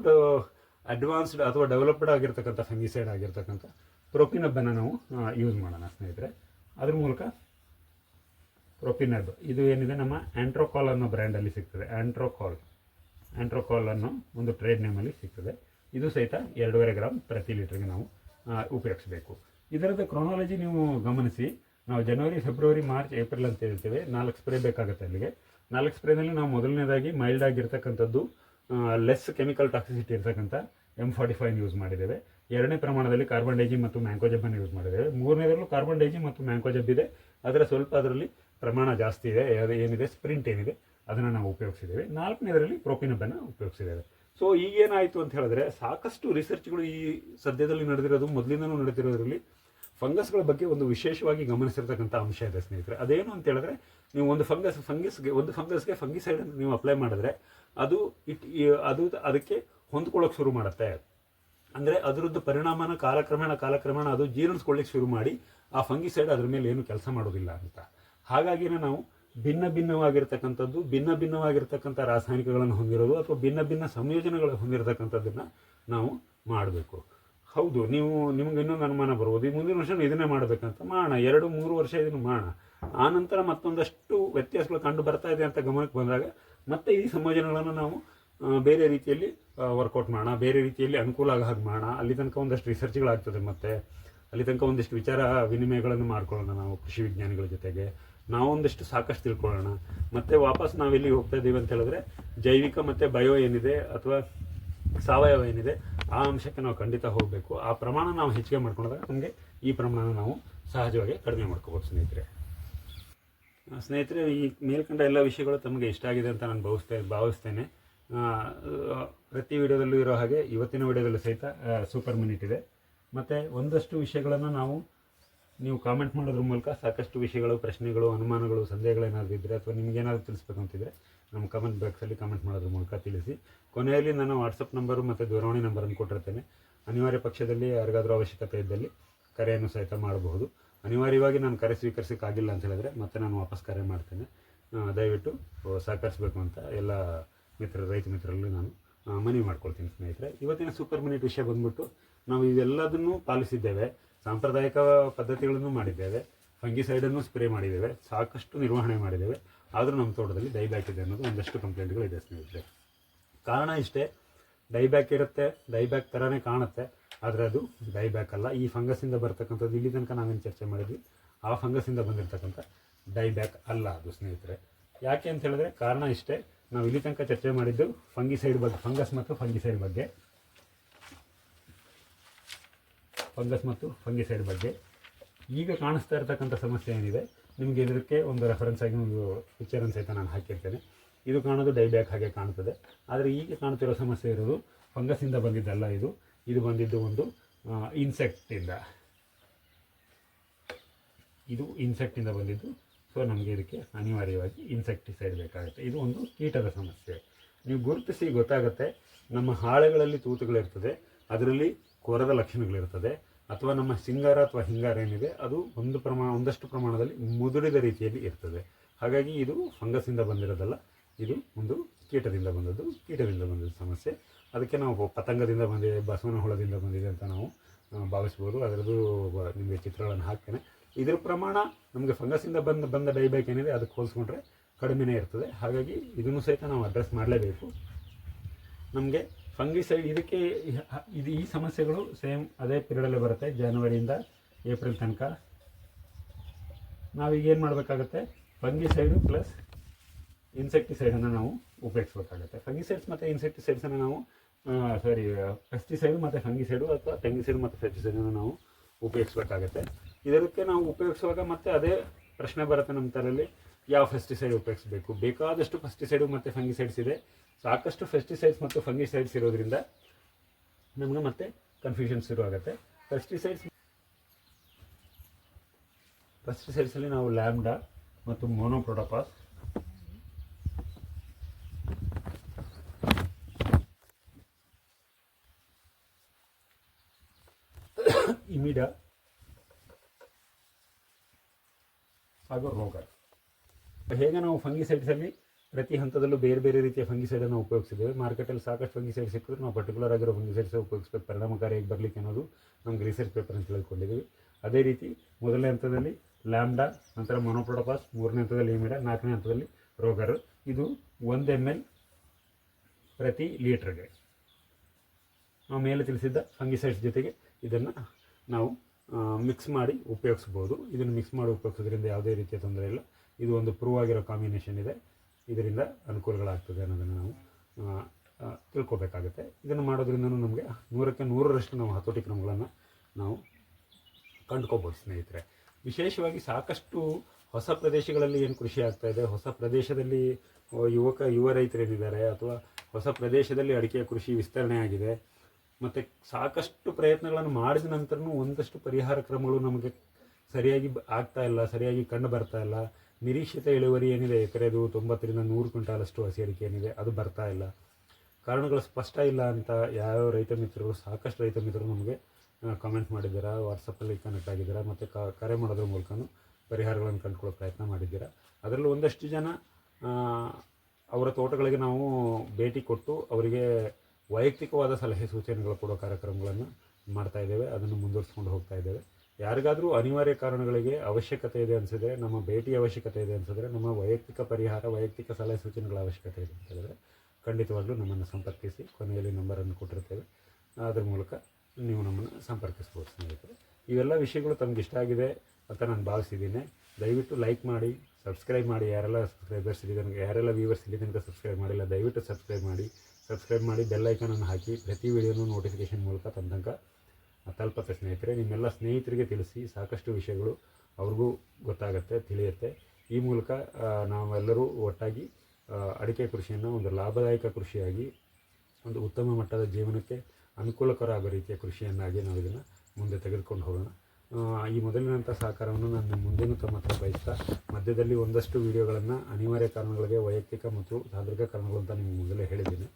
ಅಡ್ವಾನ್ಸ್ಡ್ ಅಥವಾ ಡೆವಲಪ್ಡ್ ಆಗಿರ್ತಕ್ಕಂಥ ಫಂಗಿಸೈಡ್ ಆಗಿರ್ತಕ್ಕಂಥ ಪ್ರೊಪಿನಬ್ಬನ್ನು ನಾವು ಯೂಸ್ ಮಾಡೋಣ ಸ್ನೇಹಿತರೆ. ಅದ್ರ ಮೂಲಕ ಪ್ರೊಪಿನಬ್ ಇದು ಏನಿದೆ? ನಮ್ಮ ಆಂಟ್ರೋಕಾಲ್ ಅನ್ನೋ ಬ್ರ್ಯಾಂಡಲ್ಲಿ ಸಿಗ್ತದೆ. ಆಂಟ್ರೋಕಾಲ್ ಆಂಟ್ರೋಕಾಲ್ ಅನ್ನೋ ಒಂದು ಟ್ರೇಡ್ ನೇಮಲ್ಲಿ ಸಿಗ್ತದೆ. ಇದು ಸಹಿತ ಎರಡೂವರೆ ಗ್ರಾಮ್ ಪ್ರತಿ ಲೀಟ್ರಿಗೆ ನಾವು ಉಪಯೋಗಿಸಬೇಕು. ಇದರದ ಕ್ರೊನಾಲಜಿ ನೀವು ಗಮನಿಸಿ. ನಾವು ಜನವರಿ ಫೆಬ್ರವರಿ ಮಾರ್ಚ್ ಏಪ್ರಿಲ್ ಅಂತ ಹೇಳ್ತೇವೆ. ನಾಲ್ಕು ಸ್ಪ್ರೇ ಬೇಕಾಗುತ್ತೆ ಅಲ್ಲಿಗೆ. ನಾಲ್ಕು ಸ್ಪ್ರೇನಲ್ಲಿ ನಾವು ಮೊದಲನೇದಾಗಿ ಮೈಲ್ಡ್ ಆಗಿರ್ತಕ್ಕಂಥದ್ದು ಲೆಸ್ ಕೆಮಿಕಲ್ ಟಾಕ್ಸಿಸಿಟಿ ಇರ್ತಕ್ಕಂಥ ಎಂ ಫಾರ್ಟಿ ಫೈವ್ ಯೂಸ್ ಮಾಡಿದ್ದೇವೆ. ಎರಡನೇ ಪ್ರಮಾಣದಲ್ಲಿ ಕಾರ್ಬನ್ ಡೈಜಿ ಮತ್ತು ಮ್ಯಾಂಕೋಜಬ್ಬನ್ನು ಯೂಸ್ ಮಾಡಿದ್ದೇವೆ. ಮೂರನೇದರಲ್ಲೂ ಕಾರ್ಬನ್ ಡೈಜಿ ಮತ್ತು ಮ್ಯಾಂಕೋಜಬ್ ಇದೆ. ಅದರ ಸ್ವಲ್ಪ ಅದರಲ್ಲಿ ಪ್ರಮಾಣ ಜಾಸ್ತಿ ಇದೆ. ಅದು ಏನಿದೆ? ಸ್ಪ್ರಿಂಟ್ ಏನಿದೆ? ಅದನ್ನು ನಾವು ಉಪಯೋಗಿಸಿದ್ದೇವೆ. ನಾಲ್ಕನೇದರಲ್ಲಿ ಪ್ರೋಪಿನಬ್ಬನ್ನು ಉಪಯೋಗಿಸಿದ್ದೇವೆ. ಸೊ ಈಗೇನಾಯಿತು ಅಂತ ಹೇಳಿದ್ರೆ ಸಾಕಷ್ಟು ರಿಸರ್ಚ್ಗಳು ಈ ಸದ್ಯದಲ್ಲಿ ನಡೆದಿರೋದು, ಮೊದಲಿಂದನೂ ನಡೆದಿರೋದ್ರಲ್ಲಿ ಫಂಗಸ್ಗಳ ಬಗ್ಗೆ ಒಂದು ವಿಶೇಷವಾಗಿ ಗಮನಿಸಿರ್ತಕ್ಕಂಥ ಅಂಶ ಇದೆ ಸ್ನೇಹಿತರೆ. ಅದೇನು ಅಂತ ಹೇಳಿದ್ರೆ ನೀವು ಒಂದು ಫಂಗಸ್ ಫಂಗಸ್ಗೆ ಒಂದು ಫಂಗಸ್ಗೆ ಫಂಗಿಸೈಡ್ ನೀವು ಅಪ್ಲೈ ಮಾಡಿದ್ರೆ ಅದು ಇಟ್ ಅದು ಅದಕ್ಕೆ ಹೊಂದ್ಕೊಳ್ಳೋಕೆ ಶುರು ಮಾಡುತ್ತೆ. ಅಂದರೆ ಅದರದ್ದು ಪರಿಣಾಮನ ಕಾಲಕ್ರಮೇಣ ಕಾಲಕ್ರಮೇಣ ಅದು ಜೀರ್ಣಿಸ್ಕೊಳ್ಳಿಕ್ಕೆ ಶುರು ಮಾಡಿ ಆ ಫಂಗಿಸೈಡ್ ಅದ್ರ ಮೇಲೆ ಏನು ಕೆಲಸ ಮಾಡೋದಿಲ್ಲ ಅಂತ. ಹಾಗಾಗಿನೇ ನಾವು ಭಿನ್ನ ಭಿನ್ನವಾಗಿರ್ತಕ್ಕಂಥದ್ದು, ಭಿನ್ನ ಭಿನ್ನವಾಗಿರ್ತಕ್ಕಂಥ ರಾಸಾಯನಿಕಗಳನ್ನು ಹೊಂದಿರೋದು ಅಥವಾ ಭಿನ್ನ ಭಿನ್ನ ಸಂಯೋಜನೆಗಳು ಹೊಂದಿರತಕ್ಕಂಥದ್ದನ್ನು ನಾವು ಮಾಡಬೇಕು. ಹೌದು, ನೀವು, ನಿಮ್ಗೆ ಇನ್ನೊಂದು ಅನುಮಾನ ಬರ್ಬೋದು ಈ ಮುಂದಿನ ವರ್ಷ ಇದನ್ನೇ ಮಾಡಬೇಕಂತ. ಮಾಡೋಣ ಎರಡು, ಮೂರು ವರ್ಷ ಇದನ್ನು ಮಾಡೋಣ ಆ ನಂತರ ಮತ್ತೊಂದಷ್ಟು ವ್ಯತ್ಯಾಸಗಳು ಕಂಡು ಬರ್ತಾ ಇದೆ ಅಂತ ಗಮನಕ್ಕೆ ಬಂದಾಗ ಮತ್ತೆ ಈ ಸಂಯೋಜನೆಗಳನ್ನು ನಾವು ಬೇರೆ ರೀತಿಯಲ್ಲಿ ವರ್ಕೌಟ್ ಮಾಡೋಣ, ಬೇರೆ ರೀತಿಯಲ್ಲಿ ಅನುಕೂಲ ಆಗೋ ಹಾಗೆ ಮಾಡೋಣ. ಅಲ್ಲಿ ತನಕ ಒಂದಷ್ಟು ರಿಸರ್ಚ್ಗಳಾಗ್ತದೆ ಮತ್ತೆ. ಅಲ್ಲಿ ತನಕ ಒಂದಿಷ್ಟು ವಿಚಾರ ವಿನಿಮಯಗಳನ್ನು ಮಾಡ್ಕೊಳ್ಳೋಣ ನಾವು ಕೃಷಿ ವಿಜ್ಞಾನಿಗಳ ಜೊತೆಗೆ. ನಾವೊಂದಿಷ್ಟು ಸಾಕಷ್ಟು ತಿಳ್ಕೊಳ್ಳೋಣ. ಮತ್ತೆ ವಾಪಸ್ ನಾವೆಲ್ಲಿ ಹೋಗ್ತಾ ಇದ್ದೀವಿ ಅಂತ ಹೇಳಿದ್ರೆ ಜೈವಿಕ ಮತ್ತೆ ಬಯೋ ಏನಿದೆ ಅಥವಾ ಸಾವಯವ ಏನಿದೆ ಆ ಅಂಶಕ್ಕೆ ನಾವು ಖಂಡಿತ ಹೋಗಬೇಕು. ಆ ಪ್ರಮಾಣ ನಾವು ಹೆಚ್ಚಿಗೆ ಮಾಡ್ಕೊಂಡಾಗ ನಮಗೆ ಈ ಪ್ರಮಾಣನ ನಾವು ಸಹಜವಾಗಿ ಕಡಿಮೆ ಮಾಡ್ಕೋಬೋದು ಸ್ನೇಹಿತರೆ. ಸ್ನೇಹಿತರೆ, ಈ ಮೇಲ್ಕಂಡ ಎಲ್ಲ ವಿಷಯಗಳು ತಮಗೆ ಇಷ್ಟ ಆಗಿದೆ ಅಂತ ನಾನು ಭಾವಿಸ್ತೇ, ಭಾವಿಸ್ತೇನೆ. ಪ್ರತಿ ವಿಡಿಯೋದಲ್ಲೂ ಇರೋ ಹಾಗೆ ಇವತ್ತಿನ ವಿಡಿಯೋದಲ್ಲೂ ಸಹಿತ ಸೂಪರ್ ಮಿನಿಟ್ ಇದೆ ಮತ್ತು ಒಂದಷ್ಟು ವಿಷಯಗಳನ್ನು ನಾವು, ನೀವು ಕಾಮೆಂಟ್ ಮಾಡೋದ್ರ ಮೂಲಕ ಸಾಕಷ್ಟು ವಿಷಯಗಳು, ಪ್ರಶ್ನೆಗಳು, ಅನುಮಾನಗಳು ಸಂದೇಹಗಳೇನಾದರೂ ಇದ್ದರೆ ಅಥವಾ ನಿಮಗೇನಾದರೂ ತಿಳಿಸ್ಬೇಕು ಅಂತಿದ್ರೆ ನಮ್ಮ ಕಮೆಂಟ್ ಬಾಕ್ಸಲ್ಲಿ ಕಮೆಂಟ್ ಮಾಡೋದ್ರ ಮೂಲಕ ತಿಳಿಸಿ. ಕೊನೆಯಲ್ಲಿ ನಾನು ವಾಟ್ಸಪ್ ನಂಬರು ಮತ್ತು ದೂರವಾಣಿ ನಂಬರನ್ನು ಕೊಟ್ಟಿರ್ತೇನೆ. ಅನಿವಾರ್ಯ ಪಕ್ಷದಲ್ಲಿ ಯಾರಿಗಾದರೂ ಅವಶ್ಯಕತೆ ಇದ್ದಲ್ಲಿ ಕರೆಯನ್ನು ಸಹಿತ ಮಾಡಬಹುದು. ಅನಿವಾರ್ಯವಾಗಿ ನಾನು ಕರೆ ಸ್ವೀಕರಿಸೋಕ್ಕಾಗಿಲ್ಲ ಅಂತ ಹೇಳಿದ್ರೆ ಮತ್ತೆ ನಾನು ವಾಪಸ್ ಕರೆ ಮಾಡ್ತೇನೆ. ದಯವಿಟ್ಟು ಸಹಕರಿಸಬೇಕು ಅಂತ ಎಲ್ಲ ಮಿತ್ರ, ರೈತ ಮಿತ್ರರಲ್ಲಿ ನಾನು ಮನವಿ ಮಾಡ್ಕೊಳ್ತೀನಿ ಸ್ನೇಹಿತರೆ. ಇವತ್ತಿನ ಸೂಪರ್ ಮಿನಿಟ್ ವಿಷಯ ಬಂದ್ಬಿಟ್ಟು ನಾವು ಇದೆಲ್ಲದನ್ನು ಪಾಲಿಸಿದ್ದೇವೆ, ಸಾಂಪ್ರದಾಯಿಕ ಪದ್ಧತಿಗಳನ್ನು ಮಾಡಿದ್ದೇವೆ, ಫಂಗಿಸೈಡನ್ನು ಸ್ಪ್ರೇ ಮಾಡಿದ್ದೇವೆ, ಸಾಕಷ್ಟು ನಿರ್ವಹಣೆ ಮಾಡಿದ್ದೇವೆ. ಆದರೂ ನಮ್ಮ ತೋಟದಲ್ಲಿ ಡೈಬ್ಯಾಕ್ ಇದೆ ಅನ್ನೋದು ಒಂದಷ್ಟು ಕಂಪ್ಲೇಂಟ್ಗಳು ಇದೆ ಸ್ನೇಹಿತರೆ. ಕಾರಣ ಇಷ್ಟೇ ಡೈಬ್ಯಾಕ್ ಇರುತ್ತೆ ಡೈಬ್ಯಾಕ್ ಥರನೇ ಕಾಣುತ್ತೆ. ಆದರೆ ಅದು ಡೈಬ್ಯಾಕ್ ಅಲ್ಲ ಈ ಫಂಗಸಿಂದ ಬರ್ತಕ್ಕಂಥದ್ದು ಇಲ್ಲಿ ತನಕ ನಾವೇನು ಚರ್ಚೆ ಮಾಡಿದ್ವಿ. ಆ ಫಂಗಸಿಂದ ಬಂದಿರತಕ್ಕಂಥ ಡೈಬ್ಯಾಕ್ ಅಲ್ಲ ಅದು ಸ್ನೇಹಿತರೆ. ಯಾಕೆ ಅಂತ ಹೇಳಿದ್ರೆ ಕಾರಣ ಇಷ್ಟೇ. ನಾವು ಇಲ್ಲಿ ತನಕ ಚರ್ಚೆ ಮಾಡಿದ್ದು ಫಂಗಿಸೈಡ್ ಬಗ್ಗೆ, ಫಂಗಸ್ ಮತ್ತು ಫಂಗಿಸೈಡ್ ಬಗ್ಗೆ. ಫಂಗಸ್ ಮತ್ತು ಫಂಗಿಸೈಡ್ ಬಗ್ಗೆ. ಈಗ ಕಾಣಿಸ್ತಾ ಇರತಕ್ಕಂಥ ಸಮಸ್ಯೆ ಏನಿದೆ? ನಿಮಗೆ ಇದಕ್ಕೆ ಒಂದು ರೆಫರೆನ್ಸ್ ಆಗಿ ಒಂದು ಪಿಕ್ಚರನ್ನು ಸಹಿತ ನಾನು ಹಾಕಿರ್ತೇನೆ. ಇದು ಕಾಣೋದು ಡೈಬ್ಯಾಕ್ ಹಾಗೆ ಕಾಣ್ತದೆ. ಆದರೆ ಈಗ ಕಾಣ್ತಿರೋ ಸಮಸ್ಯೆ ಇರೋದು ಫಂಗಸ್ಸಿಂದ ಬಂದಿದ್ದಲ್ಲ ಇದು. ಇದು ಬಂದಿದ್ದು ಒಂದು ಇನ್ಸೆಕ್ಟಿಂದ ಇದು ಇನ್ಸೆಕ್ಟಿಂದ ಬಂದಿದ್ದು. ಸೊ ನಮಗೆ ಇದಕ್ಕೆ ಅನಿವಾರ್ಯವಾಗಿ ಇನ್ಸೆಕ್ಟಿಸೈಡ್ ಬೇಕಾಗುತ್ತೆ. ಇದು ಒಂದು ಕೀಟದ ಸಮಸ್ಯೆ. ನೀವು ಗುರುತಿಸಿ ಗೊತ್ತಾಗುತ್ತೆ, ನಮ್ಮ ಹಾಳೆಗಳಲ್ಲಿ ತೂತುಗಳಿರ್ತದೆ, ಅದರಲ್ಲಿ ಕೊರದ ಲಕ್ಷಣಗಳಿರ್ತದೆ, ಅಥವಾ ನಮ್ಮ ಸಿಂಗಾರ ಅಥವಾ ಹಿಂಗಾರ ಏನಿದೆ, ಅದು ಒಂದು ಪ್ರಮಾಣ, ಒಂದಷ್ಟು ಪ್ರಮಾಣದಲ್ಲಿ ಮುದುಡಿದ ರೀತಿಯಲ್ಲಿ ಇರ್ತದೆ. ಹಾಗಾಗಿ ಇದು ಫಂಗಸ್ಸಿಂದ ಬಂದಿರೋದಲ್ಲ, ಇದು ಒಂದು ಕೀಟದಿಂದ ಬಂದದ್ದು ಕೀಟದಿಂದ ಬಂದದ್ದು ಸಮಸ್ಯೆ. ಅದಕ್ಕೆ ನಾವು ಪತಂಗದಿಂದ ಬಂದಿದೆ, ಬಸವನ ಹುಳದಿಂದ ಬಂದಿದೆ ಅಂತ ನಾವು ಭಾವಿಸ್ಬೋದು. ಅದರದ್ದು ನಿಮಗೆ ಚಿತ್ರಗಳನ್ನು ಹಾಕ್ತೇನೆ. ಇದ್ರ ಪ್ರಮಾಣ ನಮಗೆ ಫಂಗಸಿಂದ ಬಂದ ಬಂದ ಡೈಬ್ಯಾಕ್ ಏನಿದೆ, ಅದಕ್ಕೆ ಹೋಲಿಸ್ಕೊಂಡ್ರೆ ಕಡಿಮೆನೇ ಇರ್ತದೆ. ಹಾಗಾಗಿ ಇದನ್ನು ಸಹಿತ ನಾವು ಅಡ್ರೆಸ್ ಮಾಡಲೇಬೇಕು. ನಮಗೆ ಫಂಗಿಸೈಡ್ ಇದಕ್ಕೆ, ಇದು ಈ ಸಮಸ್ಯೆಗಳು ಸೇಮ್ ಅದೇ ಪೀರಿಯಡಲ್ಲೇ ಬರುತ್ತೆ ಜನವರಿಯಿಂದ ಏಪ್ರಿಲ್ ತನಕ. ನಾವೀಗ ಏನು ಮಾಡಬೇಕಾಗುತ್ತೆ? ಫಂಗಿಸೈಡು ಪ್ಲಸ್ ಇನ್ಸೆಕ್ಟಿಸೈಡನ್ನು ನಾವು ಉಪಯೋಗಿಸ್ಬೇಕಾಗುತ್ತೆ. ಫಂಗಿಸೈಡ್ಸ್ ಮತ್ತು ಇನ್ಸೆಕ್ಟಿಸೈಡ್ಸನ್ನು ನಾವು ಸಾರಿ ಪೆಸ್ಟಿಸೈಡ್ ಮತ್ತು ಫಂಗಿಸೈಡು ಅಥವಾ ತೆಂಗಿಸೈಡ್ ಮತ್ತು ಪೆಸ್ಟಿಸೈಡನ್ನು ನಾವು ಉಪಯೋಗಿಸ್ಬೇಕಾಗತ್ತೆ. ಇದಕ್ಕೆ ನಾವು ಉಪಯೋಗಿಸುವಾಗ ಮತ್ತೆ ಅದೇ ಪ್ರಶ್ನೆ ಬರುತ್ತೆ ನಮ್ಮ ತಲೆಯಲ್ಲಿ, ಯಾವ ಫೆಸ್ಟಿಸೈಡ್ ಉಪಯೋಗಿಸಬೇಕು? ಬೇಕಾದಷ್ಟು ಫೆಸ್ಟಿಸೈಡು ಮತ್ತು ಫಂಗಿಸೈಡ್ಸ್ ಇದೆ. ಸಾಕಷ್ಟು ಫೆಸ್ಟಿಸೈಡ್ಸ್ ಮತ್ತು ಫಂಗಿಸೈಡ್ಸ್ ಇರೋದ್ರಿಂದ ನಮಗೆ ಮತ್ತೆ ಕನ್ಫ್ಯೂಷನ್ ಶುರು ಆಗುತ್ತೆ ಪೆಸ್ಟಿಸೈಡ್ಸ್ ಪೆಸ್ಟಿಸೈಡ್ಸಲ್ಲಿ ನಾವು ಲ್ಯಾಮ್ಡಾ ಮತ್ತು ಮೋನೋಪ್ರೋಟೋಪಾಸ್ ಇಮಿಡಾ ಹಾಗೂ ರೋಗ ಹೇಗೆ ನಾವು ಫಂಗಿಸೈಡ್ಸಲ್ಲಿ ಪ್ರತಿ ಹಂತದಲ್ಲೂ ಬೇರೆ ಬೇರೆ ರೀತಿಯ ಫಂಗಿಸೈಡನ್ನು ಉಪಯೋಗಿಸಿದ್ದೇವೆ. ಮಾರ್ಕೆಟಲ್ಲಿ ಸಾಕಷ್ಟು ಫಂಗಿಸೈಡ್ ಸಿಕ್ಕಿದ್ರೆ ನಾವು ಪರ್ಟಿಕ್ಯುಲರ್ ಆಗಿರೋ ಫಂಗಿಸೈಡ್ಸ್ ಉಪಯೋಗಿಸ್ಬೇಕು. ಪರಿಣಾಮಕಾರಿಯಾಗಿ ಬರಲಿಕ್ಕೆ ಅನ್ನೋದು ನಮ್ಗೆ ರಿಸರ್ಚ್ ಪೇಪರ್ ಅಂತ ತಿಳ್ಕೊಂಡಿದ್ದೀವಿ ಅದೇ ರೀತಿ ಮೊದಲನೇ ಹಂತದಲ್ಲಿ ಲ್ಯಾಂಬ್ಡಾ ನಂತರ ಮೊನೋಪ್ರೋಟೋಪಾಸ್ ಮೂರನೇ ಹಂತದಲ್ಲಿ ಇಮಿಡಾ ನಾಲ್ಕನೇ ಹಂತದಲ್ಲಿ ರೋಗರ್. ಇದು ಒಂದು ಎಂ ಎಲ್ ಪ್ರತಿ ಲೀಟ್ರಿಗೆ ನಾವು ಮೇಲೆ ತಿಳಿಸಿದ್ದ ಫಂಗಿಸೈಡ್ಸ್ ಜೊತೆಗೆ ಇದನ್ನು ನಾವು ಮಿಕ್ಸ್ ಮಾಡಿ ಉಪಯೋಗಿಸ್ಬೋದು. ಇದನ್ನು ಮಿಕ್ಸ್ ಮಾಡಿ ಉಪಯೋಗಿಸೋದ್ರಿಂದ ಯಾವುದೇ ರೀತಿಯ ತೊಂದರೆ ಇಲ್ಲ. ಇದು ಒಂದು ಪ್ರೂವ್ ಆಗಿರೋ ಕಾಂಬಿನೇಷನ್ ಇದೆ. ಇದರಿಂದ ಅನುಕೂಲಗಳಾಗ್ತದೆ ಅನ್ನೋದನ್ನು ನಾವು ತಿಳ್ಕೊಬೇಕಾಗುತ್ತೆ. ಇದನ್ನು ಮಾಡೋದ್ರಿಂದ ನಮಗೆ ನೂರಕ್ಕೆ ನೂರರಷ್ಟು ನಾವು ಹತೋಟಿ ಕ್ರಮಗಳನ್ನು ನಾವು ಕಂಡುಕೋಬೋದು, ಸ್ನೇಹಿತರೆ. ವಿಶೇಷವಾಗಿ ಸಾಕಷ್ಟು ಹೊಸ ಪ್ರದೇಶಗಳಲ್ಲಿ ಏನು ಕೃಷಿ ಆಗ್ತಾ ಇದೆ? ಹೊಸ ಪ್ರದೇಶದಲ್ಲಿ ಯುವಕ, ಯುವ ರೈತರೇನಿದ್ದಾರೆ ಅಥವಾ ಹೊಸ ಪ್ರದೇಶದಲ್ಲಿ ಅಡಿಕೆ ಕೃಷಿ ವಿಸ್ತರಣೆ ಆಗಿದೆ. ಮತ್ತು ಸಾಕಷ್ಟು ಪ್ರಯತ್ನಗಳನ್ನು ಮಾಡಿದ ನಂತರನೂ ಒಂದಷ್ಟು ಪರಿಹಾರ ಕ್ರಮಗಳು ನಮಗೆ ಸರಿಯಾಗಿ ಆಗ್ತಾ ಇಲ್ಲ, ಸರಿಯಾಗಿ ಕಂಡು ಬರ್ತಾ ಇಲ್ಲ. ನಿರೀಕ್ಷಿತ ಇಳುವರಿ ಏನಿದೆ? ಎಕರೆದು ತೊಂಬತ್ತರಿಂದ ನೂರು ಕ್ವಿಂಟಾಲಷ್ಟು ಹಸಿ ಅಡಿಕೆ ಏನಿದೆ? ಅದು ಬರ್ತಾ ಇಲ್ಲ. ಕಾರಣಗಳು ಸ್ಪಷ್ಟ ಇಲ್ಲ ಅಂತ ಯಾವ್ಯಾವ ರೈತ ಮಿತ್ರರು, ಸಾಕಷ್ಟು ರೈತ ಮಿತ್ರರು ನಮಗೆ ಕಾಮೆಂಟ್ ಮಾಡಿದ್ದೀರಾ? ವಾಟ್ಸಪ್ಪಲ್ಲಿ ಕನೆಕ್ಟ್ ಆಗಿದ್ದೀರಾ? ಮತ್ತು ಕರೆ ಮಾಡೋದ್ರ ಮೂಲಕನೂ ಪರಿಹಾರಗಳನ್ನು ಕಂಡುಕೊಳ್ಳೋ ಪ್ರಯತ್ನ ಮಾಡಿದ್ದೀರಾ? ಅದರಲ್ಲೂ ಒಂದಷ್ಟು ಜನ ಅವರ ತೋಟಗಳಿಗೆ ನಾವು ಭೇಟಿ ಕೊಟ್ಟು ಅವರಿಗೆ ವೈಯಕ್ತಿಕವಾದ ಸಲಹೆ ಸೂಚನೆಗಳು ಕೊಡೋ ಕಾರ್ಯಕ್ರಮಗಳನ್ನು ಮಾಡ್ತಾ ಇದ್ದೇವೆ, ಅದನ್ನು ಮುಂದುವರಿಸ್ಕೊಂಡು ಹೋಗ್ತಾ ಇದ್ದೇವೆ. ಯಾರಿಗಾದರೂ ಅನಿವಾರ್ಯ ಕಾರಣಗಳಿಗೆ ಅವಶ್ಯಕತೆ ಇದೆ ಅನಿಸಿದ್ರೆ, ನಮ್ಮ ಭೇಟಿ ಅವಶ್ಯಕತೆ ಇದೆ ಅನಿಸಿದ್ರೆ, ನಮ್ಮ ವೈಯಕ್ತಿಕ ಪರಿಹಾರ, ವೈಯಕ್ತಿಕ ಸಲಹೆ ಸೂಚನೆಗಳ ಅವಶ್ಯಕತೆ ಇದೆ ಅಂತ ಹೇಳಿದ್ರೆ ಖಂಡಿತವಾಗ್ಲೂ ನಮ್ಮನ್ನು ಸಂಪರ್ಕಿಸಿ, ಕೊನೆಯಲ್ಲಿ ನಂಬರನ್ನು ಕೊಟ್ಟಿರ್ತೇವೆ. ಅದರ ಮೂಲಕ ನೀವು ನಮ್ಮನ್ನು ಸಂಪರ್ಕಿಸ್ಬೋದು ಸ್ನೇಹಿತರೆ. ಇವೆಲ್ಲ ವಿಷಯಗಳು ತಮ್ಗೆ ಇಷ್ಟ ಆಗಿದೆ ಅಂತ ನಾನು ಭಾವಿಸಿದ್ದೀನಿ. ದಯವಿಟ್ಟು ಲೈಕ್ ಮಾಡಿ ಸಬ್ಸ್ಕ್ರೈಬ್ ಮಾಡಿ ಯಾರೆಲ್ಲ ಸಬ್ಸ್ಕ್ರೈಬರ್ಸ್ ಇಲ್ಲಿ ತನಕ ಯಾರೆಲ್ಲ ವ್ಯೂವರ್ಸ್ ಇಲ್ಲಿ ತನಕ ಸಬ್ಸ್ಕ್ರೈಬ್ ಮಾಡಿಲ್ಲ, ದಯವಿಟ್ಟು ಸಬ್ಸ್ಕ್ರೈಬ್ ಮಾಡಿ. ಸಬ್ಸ್ಕ್ರೈಬ್ ಮಾಡಿ ಬೆಲ್ ಐಕಾನನ್ನು ಹಾಕಿ. ಪ್ರತಿ ವೀಡಿಯೋನೂ ನೋಟಿಫಿಕೇಷನ್ ಮೂಲಕ ತಮ್ಮ ತನಕ ತಲುಪತ್ತೆ ಸ್ನೇಹಿತರೆ. ನಿಮ್ಮೆಲ್ಲ ಸ್ನೇಹಿತರಿಗೆ ತಿಳಿಸಿ ಸಾಕಷ್ಟು ವಿಷಯಗಳು ಅವ್ರಿಗೂ ಗೊತ್ತಾಗುತ್ತೆ, ತಿಳಿಯುತ್ತೆ. ಈ ಮೂಲಕ ನಾವೆಲ್ಲರೂ ಒಟ್ಟಾಗಿ ಅಡಿಕೆ ಕೃಷಿಯನ್ನು ಒಂದು ಲಾಭದಾಯಕ ಕೃಷಿಯಾಗಿ, ಒಂದು ಉತ್ತಮ ಮಟ್ಟದ ಜೀವನಕ್ಕೆ ಅನುಕೂಲಕರ ಆಗೋ ರೀತಿಯ ಕೃಷಿಯನ್ನಾಗಿ ನಾವು ಇದನ್ನು ಮುಂದೆ ತೆಗೆದುಕೊಂಡು ಹೋಗೋಣ. ಈ ಮೊದಲಿನಂಥ ಸಹಕಾರವನ್ನು ನಾನು ಮುಂದೆನೂ ತಮ್ಮ ಹತ್ರ ಬಯಸ್ತಾ, ಮಧ್ಯದಲ್ಲಿ ಒಂದಷ್ಟು ವಿಡಿಯೋಗಳನ್ನು ಅನಿವಾರ್ಯ ಕಾರಣಗಳಿಗೆ ವೈಯಕ್ತಿಕ ಮತ್ತು ತಾಂತ್ರಿಕ ಕಾರಣಗಳು ಅಂತ ನಿಮಗೆ ಮೊದಲೇ ಹೇಳಿದ್ದೀನಿ.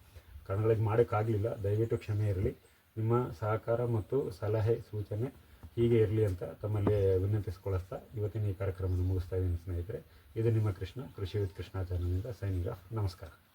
ಕಾರಣಗಳಿಗೆ ಮಾಡೋಕ್ಕಾಗಲಿಲ್ಲ, ದಯವಿಟ್ಟು ಕ್ಷಮೆ ಇರಲಿ. ನಿಮ್ಮ ಸಹಕಾರ ಮತ್ತು ಸಲಹೆ, ಸೂಚನೆ ಹೀಗೆ ಇರಲಿ ಅಂತ ತಮ್ಮಲ್ಲಿ ವಿನಂತಿಸ್ಕೊಳ್ಳಿಸ್ತಾ ಇವತ್ತಿನ ಈ ಕಾರ್ಯಕ್ರಮವನ್ನು ಮುಗಿಸ್ತಾ ಇದ್ದೀನಿ ಸ್ನೇಹಿತರೆ. ಇದು ನಿಮ್ಮ ಕೃಷ್ಣ, ಕೃಷಿ ವಿತ್ ಕೃಷ್ಣಾಚಾರ್ಯನಿಂದ ಚಾನಲ್ನಿಂದ ನಮಸ್ಕಾರ.